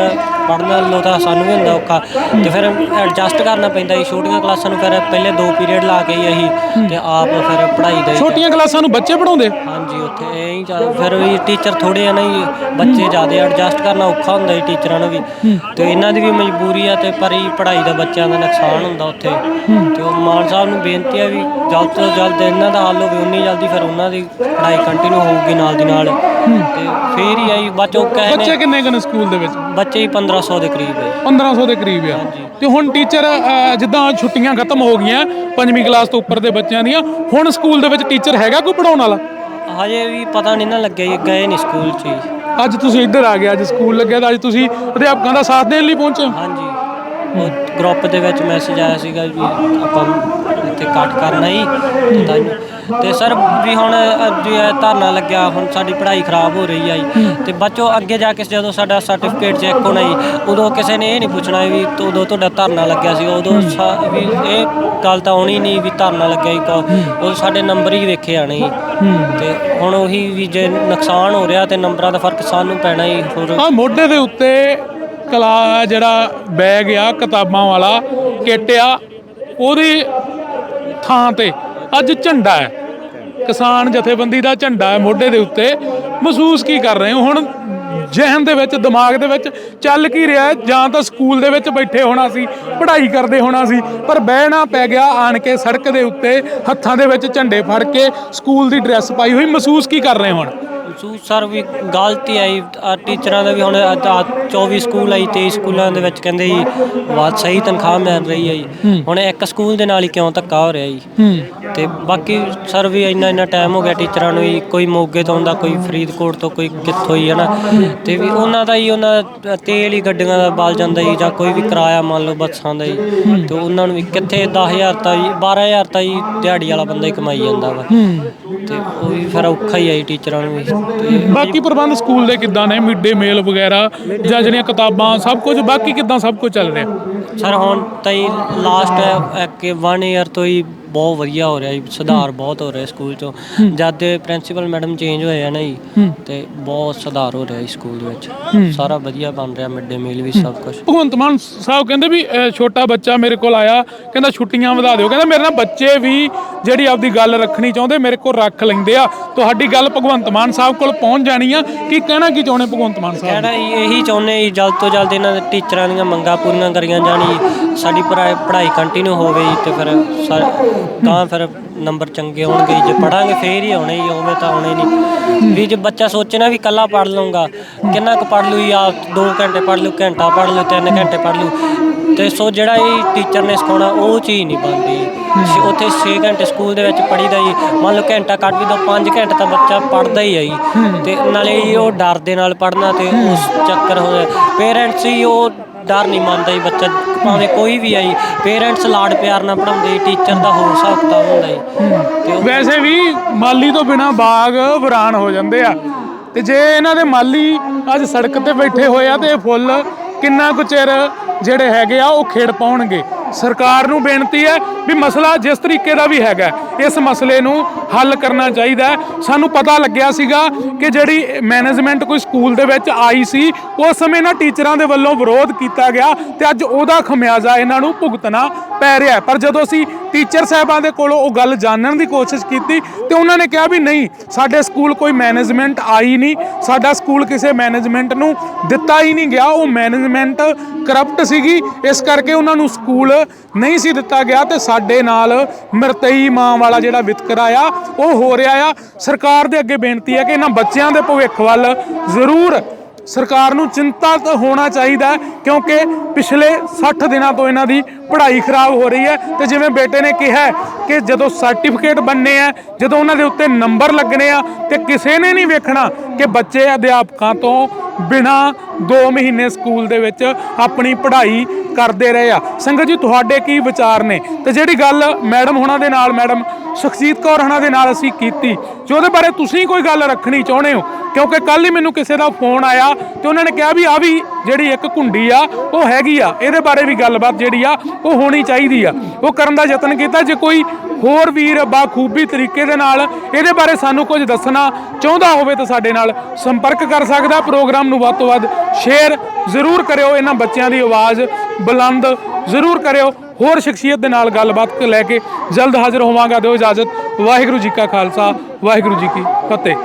ਪੜ੍ਹਨ ਲੋ ਤਾਂ ਸਾਨੂੰ ਵੀ ਹੁੰਦਾ ਔਖਾ। ਤੇ ਫਿਰ ਐਡਜਸਟ ਕਰਨਾ ਪੈਂਦਾ ਜੀ। ਛੋਟੀਆਂ ਕਲਾਸਾਂ ਨੂੰ ਫਿਰ ਪਹਿਲੇ ਦੋ ਪੀਰੀਅਡ ਲਾ ਕੇ ਹੀ ਅਸੀਂ ਤੇ ਆਪ ਫਿਰ ਪੜ੍ਹਾਈ ਦਾ ਛੋਟੀਆਂ ਕਲਾਸਾਂ ਨੂੰ ਬੱਚੇ ਪੜਾਉਂਦੇ ਹਾਂਜੀ ਉੱਥੇ ਇਹ ਹੀ ਚੱਲ- ਫਿਰ ਵੀ ਟੀਚਰ ਥੋੜੇ ਆ ਨਹੀਂ ਬੱਚੇ ਜ਼ਿਆਦਾ ਐਡਜਸਟ ਕਰਨਾ ਔਖਾ ਹੁੰਦਾ ਜੀ ਟੀਚਰਾਂ ਨੂੰ ਵੀ। ਤੇ ਇਹਨਾਂ ਦੀ ਵੀ ਮਜਬੂਰੀ ਆ ਤੇ ਪਰ ਇਹ ਪੜ੍ਹਾਈ ਦਾ ਬੱਚਿਆਂ ਦਾ ਨੁਕਸਾਨ ਹੁੰਦਾ ਉੱਥੇ। ਤੇ ਉਹ ਮਾਨ ਸਾਹਿਬ ਨੂੰ ਬੇਨਤੀ ਆ ਵੀ ਜਲਦ ਤੋਂ ਜਲਦ ਇਹਨਾਂ ਦਾ ਹੱਲ ਹੋਵੇ ਉਨੀ ਜਲਦੀ ਫਿਰ ਉਹਨਾਂ ਦੀ ਪੜ੍ਹਾਈ ਕੰਟੀਨਿਊ ਹੋਊਗੀ ਨਾਲ ਦੀ ਨਾਲ। ਤੇ ਫੇਰ ਹੀ ਆਈ ਬੱਚੋ ਕਹੇ ਬੱਚੇ ਨੇ ਕਿੰਨੇ ਕੁ ਨੇ ਸਕੂਲ ਦੇ ਵਿੱਚ? ਬੱਚੇ ਹੀ 1500 ਦੇ ਕਰੀਬ ਹੈ। 1500 ਦੇ ਕਰੀਬ ਆ। ਤੇ ਹੁਣ ਟੀਚਰ ਅ, ਜਿੱਦਾਂ ਛੁੱਟੀਆਂ ਖਤਮ ਹੋ ਗਈਆਂ ਪੰਜਵੀਂ ਕਲਾਸ ਤੋਂ ਉੱਪਰ ਦੇ ਬੱਚਿਆਂ ਦੀਆਂ ਹੁਣ ਸਕੂਲ ਦੇ ਵਿੱਚ ਟੀਚਰ ਹੈਗਾ ਕੋਈ ਪੜਾਉਣ ਵਾਲਾ? ਹਜੇ ਵੀ ਪਤਾ ਨਹੀਂ ਨਾ ਲੱਗਿਆ ਜੀ ਗਏ ਨਹੀਂ ਸਕੂਲ 'ਚ ਅੱਜ ਤੁਸੀਂ ਇੱਧਰ ਆ ਗਏ ਅੱਜ ਸਕੂਲ ਲੱਗਿਆ ਤਾਂ ਅੱਜ ਤੁਸੀਂ ਅਧਿਆਪਕਾਂ ਦਾ ਸਾਥ ਦੇਣ ਲਈ ਪਹੁੰਚੇ ਹੋ? ਹਾਂਜੀ। ਉਹ ਗਰੁੱਪ ਦੇ ਵਿੱਚ ਮੈਸੇਜ ਆਇਆ ਸੀਗਾ ਵੀ ਆਪਾਂ ਇੱਥੇ ਕੱਟ ਕਰਨਾ ਹੀ ਤੇ ਤਾਂ ਤੇ ਸਰ ਵੀ ਹੁਣ ਅੱਜ ਇਹ ਧਰਨਾ ਲੱਗਿਆ ਹੁਣ ਸਾਡੀ ਪੜ੍ਹਾਈ ਖਰਾਬ ਹੋ ਰਹੀ ਆ ਜੀ। ਤੇ ਬੱਚੋ ਅੱਗੇ ਜਾ ਕੇ ਜਦੋਂ ਸਾਡਾ ਸਰਟੀਫਿਕੇਟ ਚੈੱਕ ਹੋਣਾ ਜੀ ਉਦੋਂ ਕਿਸੇ ਨੇ ਇਹ ਨਹੀਂ ਪੁੱਛਣਾ ਵੀ ਤ- ਉਦੋਂ ਤੁਹਾਡਾ ਧਰਨਾ ਲੱਗਿਆ ਸੀ ਉਦੋਂ ਸਾ- ਵੀ ਇਹ ਗੱਲ ਤਾਂ ਆਉਣੀ ਨਹੀਂ ਵੀ ਧਰਨਾ ਲੱਗਿਆ ਕਹੋ। ਉਦੋਂ ਸਾਡੇ ਨੰਬਰ ਹੀ ਵੇਖੇ ਆਣੇ ਜੀ। ਤੇ ਹੁਣ ਉਹੀ ਵੀ ਜੇ ਨੁਕਸਾਨ ਹੋ ਰਿਹਾ ਤੇ ਨੰਬਰਾਂ ਦਾ ਫ਼ਰਕ ਸਾਨੂੰ ਪੈਣਾ ਜੀ ਹੋਰ ਆ ਮੋਢੇ ਦੇ ਉੱਤੇ ਕਲਾ ਜਿਹੜਾ ਬੈਗ ਆ, ਕਿਤਾਬਾਂ ਵਾਲਾ ਕਿੱਟ ਆ, ਉਹਦੀ ਥਾਂ ਤੇ ਅੱਜ ਝੰਡਾ ਹੈ। ਕਿਸਾਨ ਜਥੇਬੰਦੀ ਦਾ ਝੰਡਾ ਹੈ ਮੋਢੇ ਦੇ ਉੱਤੇ। ਮਹਿਸੂਸ ਕੀ ਕਰ ਰਹੇ ਹੋ? ਹੁਣ ਜ਼ਿਹਨ ਦੇ ਵਿੱਚ, ਦਿਮਾਗ ਦੇ ਵਿੱਚ ਚੱਲ ਕੀ ਰਿਹਾ ਜਾਂ ਤਾਂ ਸਕੂਲ ਦੇ ਵਿੱਚ ਬੈਠੇ ਹੋਣਾ ਸੀ, ਪੜ੍ਹਾਈ ਕਰਦੇ ਹੋਣਾ ਸੀ, ਪਰ ਬਹਿਣਾ ਪੈ ਗਿਆ ਆਣ ਕੇ ਸੜਕ ਦੇ ਉੱਤੇ, ਹੱਥਾਂ ਦੇ ਵਿੱਚ ਝੰਡੇ ਫੜ ਕੇ, ਸਕੂਲ ਦੀ ਡਰੈਸ ਪਾਈ ਹੋਈ। ਮਹਿਸੂਸ ਕੀ ਕਰ ਰਹੇ ਹੁਣ? ਸੂ ਸਰ ਵੀ ਗਲਤੀ ਆਈ। ਆਹ ਟੀਚਰਾਂ ਦਾ ਵੀ ਹੁਣ ਆਹ 24 ਸਕੂਲ ਆਈ 23 ਸਕੂਲਾਂ ਦੇ ਵਿੱਚ ਕਹਿੰਦੇ ਜੀ ਬਾਤ ਸਹੀ ਤਨਖਾਹ ਮਿਲ ਰਹੀ ਹੈ ਜੀ। ਹੁਣ ਇੱਕ ਸਕੂਲ ਦੇ ਨਾਲ ਹੀ ਕਿਉਂ ਧੱਕਾ ਹੋ ਰਿਹਾ ਜੀ? ਹੂੰ। ਤੇ ਬਾਕੀ ਸਰ ਵੀ ਇੰਨਾ ਇੰਨਾ ਟਾਈਮ ਹੋ ਗਿਆ ਟੀਚਰਾਂ ਨੂੰ ਹੀ ਕੋਈ ਮੋਗੇ ਤੋਂ ਆਉਂਦਾ ਕੋਈ ਫਰੀਦਕੋਟ ਤੋਂ ਕੋਈ ਕਿੱਥੋਂ ਹੀ ਹੈ। ਨਾ ਤੇ ਵੀ ਉਹਨਾਂ ਦਾ ਹੀ ਉਹਨਾਂ ਦਾ ਤੇਲ ਹੀ ਗੱਡੀਆਂ ਦਾ ਬਲ ਜਾਂਦਾ ਜੀ ਜਾਂ ਕੋਈ ਵੀ ਕਿਰਾਇਆ ਮੰਨ ਲਓ ਬੱਸਾਂ ਦਾ ਜੀ। ਤੇ ਉਹਨਾਂ ਨੂੰ ਵੀ ਕਿੱਥੇ 10000 ਤਾਂ ਜੀ 12000 ਤਾਂ ਜੀ ਦਿਹਾੜੀ ਵਾਲਾ ਬੰਦਾ ਹੀ ਕਮਾਈ ਜਾਂਦਾ ਵਾ। ਤੇ ਉਹ ਵੀ ਫਿਰ ਔਖਾ ਹੀ ਆਈ ਟੀਚਰਾਂ ਨੂੰ ਵੀ। ਬਾਕੀ ਪ੍ਰਬੰਧ ਸਕੂਲ ਦੇ ਕਿੱਦਾਂ ਨੇ? ਮਿਡ ਡੇ ਮੀਲ ਵਗੈਰਾ ਜਾਂ ਜਿਹੜੀਆਂ ਕਿਤਾਬਾਂ ਸਭ ਕੁਝ? ਬਾਕੀ ਕਿੱਦਾਂ ਸਭ ਕੁਝ ਚੱਲ ਰਿਹਾ? ਸਰ ਹੁਣ ਤਾਂ ਹੀ ਲਾਸਟ ਇੱਕ 1 ਇਅਰ ਤੋਂ ਹੀ ਬਹੁਤ ਵਧੀਆ ਹੋ ਰਿਹਾ ਜੀ ਸੁਧਾਰ ਬਹੁਤ ਹੋ ਰਿਹਾ ਸਕੂਲ ਚੋਂ। ਜਦ ਦੇ ਪ੍ਰਿੰਸੀਪਲ ਮੈਡਮ ਚੇਂਜ ਹੋਏ ਆ ਨਾ ਜੀ ਤੇ ਬਹੁਤ ਸੁਧਾਰ ਹੋ ਰਿਹਾ ਸਕੂਲ ਦੇ ਵਿੱਚ। ਸਾਰਾ ਵਧੀਆ ਬਣ ਰਿਹਾ ਮਿਡ ਡੇ ਮੀਲ ਵੀ ਸਭ ਕੁਝ। ਭਗਵੰਤ ਮਾਨ ਸਾਹਿਬ ਕਹਿੰਦੇ ਵੀ ਛੋਟਾ ਬੱਚਾ ਮੇਰੇ ਕੋਲ ਆਇਆ ਕਹਿੰਦਾ ਛੁੱਟੀਆਂ ਵਧਾ ਦਿਓ। ਕਹਿੰਦਾ ਮੇਰੇ ਨਾਲ ਬੱਚੇ ਵੀ ਜਿਹੜੀ ਆਪਦੀ ਗੱਲ ਰੱਖਣੀ ਚਾਹੁੰਦੇ ਮੇਰੇ ਕੋਲ ਰੱਖ ਲੈਂਦੇ ਆ। ਤੁਹਾਡੀ ਗੱਲ ਭਗਵੰਤ ਮਾਨ ਸਾਹਿਬ ਕੋਲ ਪਹੁੰਚ ਜਾਣੀ ਆ ਕੀ ਕਹਿਣਾ ਕੀ ਚਾਹੁੰਦੇ ਭਗਵੰਤ ਮਾਨ ਸਾਹਿਬ? ਕਹਿਣਾ ਇਹੀ ਚਾਹੁੰਦੇ ਜੀ, ਜਲਦ ਤੋਂ ਜਲਦ ਇਹਨਾਂ ਦੇ ਟੀਚਰਾਂ ਦੀਆਂ ਮੰਗਾਂ ਪੂਰੀਆਂ ਕਰੀਆਂ ਜਾਣ ਜੀ, ਸਾਡੀ ਪੜ੍ਹਾਈ ਪੜ੍ਹਾਈ ਕੰਟੀਨਿਊ ਹੋਵੇ ਜੀ ਤੇ ਫਿਰ ਤਾਂ ਫਿਰ ਨੰਬਰ ਚੰਗੇ ਹੋਣਗੇ ਜੀ। ਪੜਾਂਗੇ ਫੇਰ ਹੀ ਆਉਣੇ ਜੀ ਉਵੇਂ ਤਾਂ ਆਉਣੇ ਨਹੀਂ। ਵੀ ਜੇ ਬੱਚਾ ਸੋਚੇ ਨਾ ਵੀ ਕੱਲਾ ਪੜ ਲਊਗਾ ਕਿੰਨਾ ਕੁ ਪੜ ਲੂ ਜਾਂ 2 ਘੰਟੇ ਪੜ ਲੂ ਘੰਟਾ ਪੜ ਲੂ 3 ਘੰਟੇ ਪੜ ਲੂ ਤੇ ਸੋ ਜਿਹੜਾ ਇਹ ਟੀਚਰ ਨੇ ਸਿਖਾਉਣਾ ਉਹ ਚੀਜ਼ ਨਹੀਂ ਬਣਦੀ। ਉੱਥੇ 6 ਘੰਟੇ ਸਕੂਲ ਦੇ ਵਿੱਚ ਪੜੀਦਾ ਜੀ ਮੰਨ ਲਓ ਘੰਟਾ ਕੱਟ ਵੀ ਦੋ 5 ਘੰਟੇ ਤਾਂ ਬੱਚਾ ਪੜਦਾ ਹੀ ਆ ਜੀ। ਤੇ ਨਾਲੇ ਉਹ ਡਰ ਦੇ ਨਾਲ ਪੜਨਾ ਤੇ ਉਸ ਚੱਕਰ ਹੋਇਆ। ਪੇਰੈਂਟਸ ਹੀ ਉਹ ਡਰ ਨਹੀਂ ਮੰਨਦਾ ਜੀ ਬੱਚਾ ਭਾਵੇਂ ਕੋਈ ਵੀ ਆਈ ਪੇਰੈਂਟਸ ਲਾਡ ਪਿਆਰ ਨਾਲ ਪੜਾਉਂਦੇ ਟੀਚਰ ਦਾ ਹੋਰ ਹਿਸਾਬ ਕਿਤਾਬ ਹੁੰਦਾ ਜੀ। ਤੇ ਉਹ- ਵੈਸੇ ਵੀ ਮਾਲੀ ਤੋਂ ਬਿਨਾ ਬਾਗ ਵੀਰਾਨ ਹੋ ਜਾਂਦੇ ਆ। ਤੇ ਜੇ ਇਹਨਾਂ ਦੇ ਮਾਲੀ ਅੱਜ ਸੜਕ ਤੇ ਬੈਠੇ ਹੋਏ ਆ ਤੇ ਇਹ ਫੁੱਲ ਕਿੰਨਾ ਕੁ ਚਿਰ ਜਿਹੜੇ ਹੈਗੇ ਆ ਉਹ ਖੇੜ ਪਾਉਣਗੇ? ਸਰਕਾਰ ਨੂੰ ਬੇਨਤੀ ਹੈ ਵੀ ਮਸਲਾ ਜਿਸ ਤਰੀਕੇ ਦਾ ਵੀ ਹੈਗਾ ਇਸ ਮਸਲੇ ਨੂੰ ਹੱਲ ਕਰਨਾ ਚਾਹੀਦਾ ਸਾਨੂੰ ਪਤਾ ਲੱਗਿਆ ਸੀਗਾ ਕਿ ਜਿਹੜੀ ਮੈਨੇਜਮੈਂਟ ਕੋਈ ਸਕੂਲ ਦੇ ਵਿੱਚ ਆਈ ਸੀ, ਉਸ ਸਮੇਂ ਨਾ ਟੀਚਰਾਂ ਦੇ ਵੱਲੋਂ ਵਿਰੋਧ ਕੀਤਾ ਗਿਆ ਤੇ ਅੱਜ ਉਹਦਾ ਖਮਿਆਜ਼ਾ ਇਹਨਾਂ ਨੂੰ ਭੁਗਤਣਾ ਪੈ ਰਿਹਾ ਪਰ ਜਦੋਂ ਅਸੀਂ ਟੀਚਰ ਸਾਹਿਬਾਂ ਦੇ ਕੋਲੋਂ ਉਹ ਗੱਲ ਜਾਣਨ ਦੀ ਕੋਸ਼ਿਸ਼ ਕੀਤੀ ਤੇ ਉਹਨਾਂ ਨੇ ਕਿਹਾ ਵੀ ਨਹੀਂ, ਸਾਡੇ ਸਕੂਲ ਕੋਈ ਮੈਨੇਜਮੈਂਟ ਆਈ ਨਹੀਂ, ਸਾਡਾ ਸਕੂਲ ਕਿਸੇ ਮੈਨੇਜਮੈਂਟ ਨੂੰ ਦਿੱਤਾ ਹੀ ਨਹੀਂ ਗਿਆ, ਉਹ ਮੈਨੇਜਮੈਂਟ ਕਰਪਟ ਸੀਗੀ, ਇਸ ਕਰਕੇ ਉਹਨਾਂ ਨੂੰ ਸਕੂਲ ਨਹੀਂ ਸੀ ਦਿੱਤਾ ਗਿਆ ਤੇ ਸਾਡੇ ਨਾਲ ਮਰਤਈ ਮਾਂ ਵਾਲਾ ਜਿਹੜਾ ਵਿਤਕਰਾ ਆ, ਉਹ ਹੋ ਰਿਹਾ ਆ। ਸਰਕਾਰ ਦੇ ਅੱਗੇ ਬੇਨਤੀ ਹੈ ਕਿ ਇਹਨਾਂ ਬੱਚਿਆਂ ਦੇ ਭਵਿੱਖ ਵੱਲ ਜ਼ਰੂਰ ਸਰਕਾਰ ਨੂੰ ਚਿੰਤਾਤ ਹੋਣਾ ਚਾਹੀਦਾ ਕਿਉਂਕਿ ਪਿਛਲੇ 60 ਦਿਨਾਂ ਤੋਂ ਇਹਨਾਂ ਦੀ ਪੜ੍ਹਾਈ ਖਰਾਬ ਹੋ ਰਹੀ ਹੈ ਤੇ ਜਿਵੇਂ ਬੇਟੇ ਨੇ ਕਿਹਾ ਕਿ ਜਦੋਂ ਸਰਟੀਫਿਕੇਟ ਬਣਨੇ ਆ, ਜਦੋਂ ਉਹਨਾਂ ਦੇ ਉੱਤੇ ਨੰਬਰ ਲੱਗਣੇ ਆ ਤੇ ਕਿਸੇ ਨੇ ਨਹੀਂ ਵੇਖਣਾ ਕਿ ਬੱਚੇ ਅਧਿਆਪਕਾਂ ਤੋਂ ਬਿਨਾ 2 ਮਹੀਨੇ ਸਕੂਲ ਦੇ ਵਿੱਚ ਆਪਣੀ ਪੜ੍ਹਾਈ ਕਰਦੇ ਰਹੇ ਆ। ਸੰਗਤ ਜੀ, ਤੁਹਾਡੇ ਕੀ ਵਿਚਾਰ ਨੇ? ਤੇ ਜਿਹੜੀ ਗੱਲ ਮੈਡਮ ਹੁਣਾਂ ਦੇ ਨਾਲ, ਮੈਡਮ ਸੁਖਜੀਤ ਕੌਰ ਹੁਣਾਂ ਦੇ ਨਾਲ ਅਸੀਂ ਕੀਤੀ, ਜੇ ਉਹਦੇ ਬਾਰੇ ਤੁਸੀਂ ਕੋਈ ਗੱਲ ਰੱਖਣੀ ਚਾਹੁੰਦੇ ਹੋ? ਕਿਉਂਕਿ ਕੱਲ ਹੀ ਮੈਨੂੰ ਕਿਸੇ ਦਾ ਫੋਨ ਆਇਆ ਤੇ ਉਹਨਾਂ ਨੇ ਕਿਹਾ ਵੀ ਆ ਵੀ ਜਿਹੜੀ ਇੱਕ ਘੁੰਡੀ ਆ, ਉਹ ਹੈਗੀ ਆ। ਇਹਦੇ ਬਾਰੇ ਵੀ ਗੱਲਬਾਤ ਜਿਹੜੀ ਆ, ਉਹ ਹੋਣੀ ਚਾਹੀਦੀ ਆ। ਉਹ ਕਰਨ ਦਾ ਯਤਨ ਕੀਤਾ। ਜੇ ਕੋਈ ਹੋਰ ਵੀਰ ਬਾਖੂਬੀ ਤਰੀਕੇ ਦੇ ਨਾਲ ਇਹਦੇ ਬਾਰੇ ਸਾਨੂੰ ਕੁਝ ਦੱਸਣਾ ਚਾਹੁੰਦਾ ਹੋਵੇ ਤਾਂ ਸਾਡੇ ਨਾਲ ਸੰਪਰਕ ਕਰ ਸਕਦਾ। ਪ੍ਰੋਗਰਾਮ ਨੂੰ ਵੱਧ ਤੋਂ ਵੱਧ ਸ਼ੇਅਰ ਜ਼ਰੂਰ ਕਰਿਓ। ਇਹਨਾਂ ਬੱਚਿਆਂ ਦੀ ਆਵਾਜ਼ ਬੁਲੰਦ ਜ਼ਰੂਰ ਕਰਿਓ। ਹੋਰ ਸ਼ਖਸੀਅਤ ਦੇ ਨਾਲ ਗੱਲਬਾਤ ਲੈ ਕੇ ਜਲਦ ਹਾਜ਼ਰ ਹੋਵਾਂਗਾ। ਦਿਓ ਇਜਾਜ਼ਤ। ਵਾਹਿਗੁਰੂ ਜੀ ਕਾ ਖਾਲਸਾ, ਵਾਹਿਗੁਰੂ ਜੀ ਕੀ ਫਤਿਹ।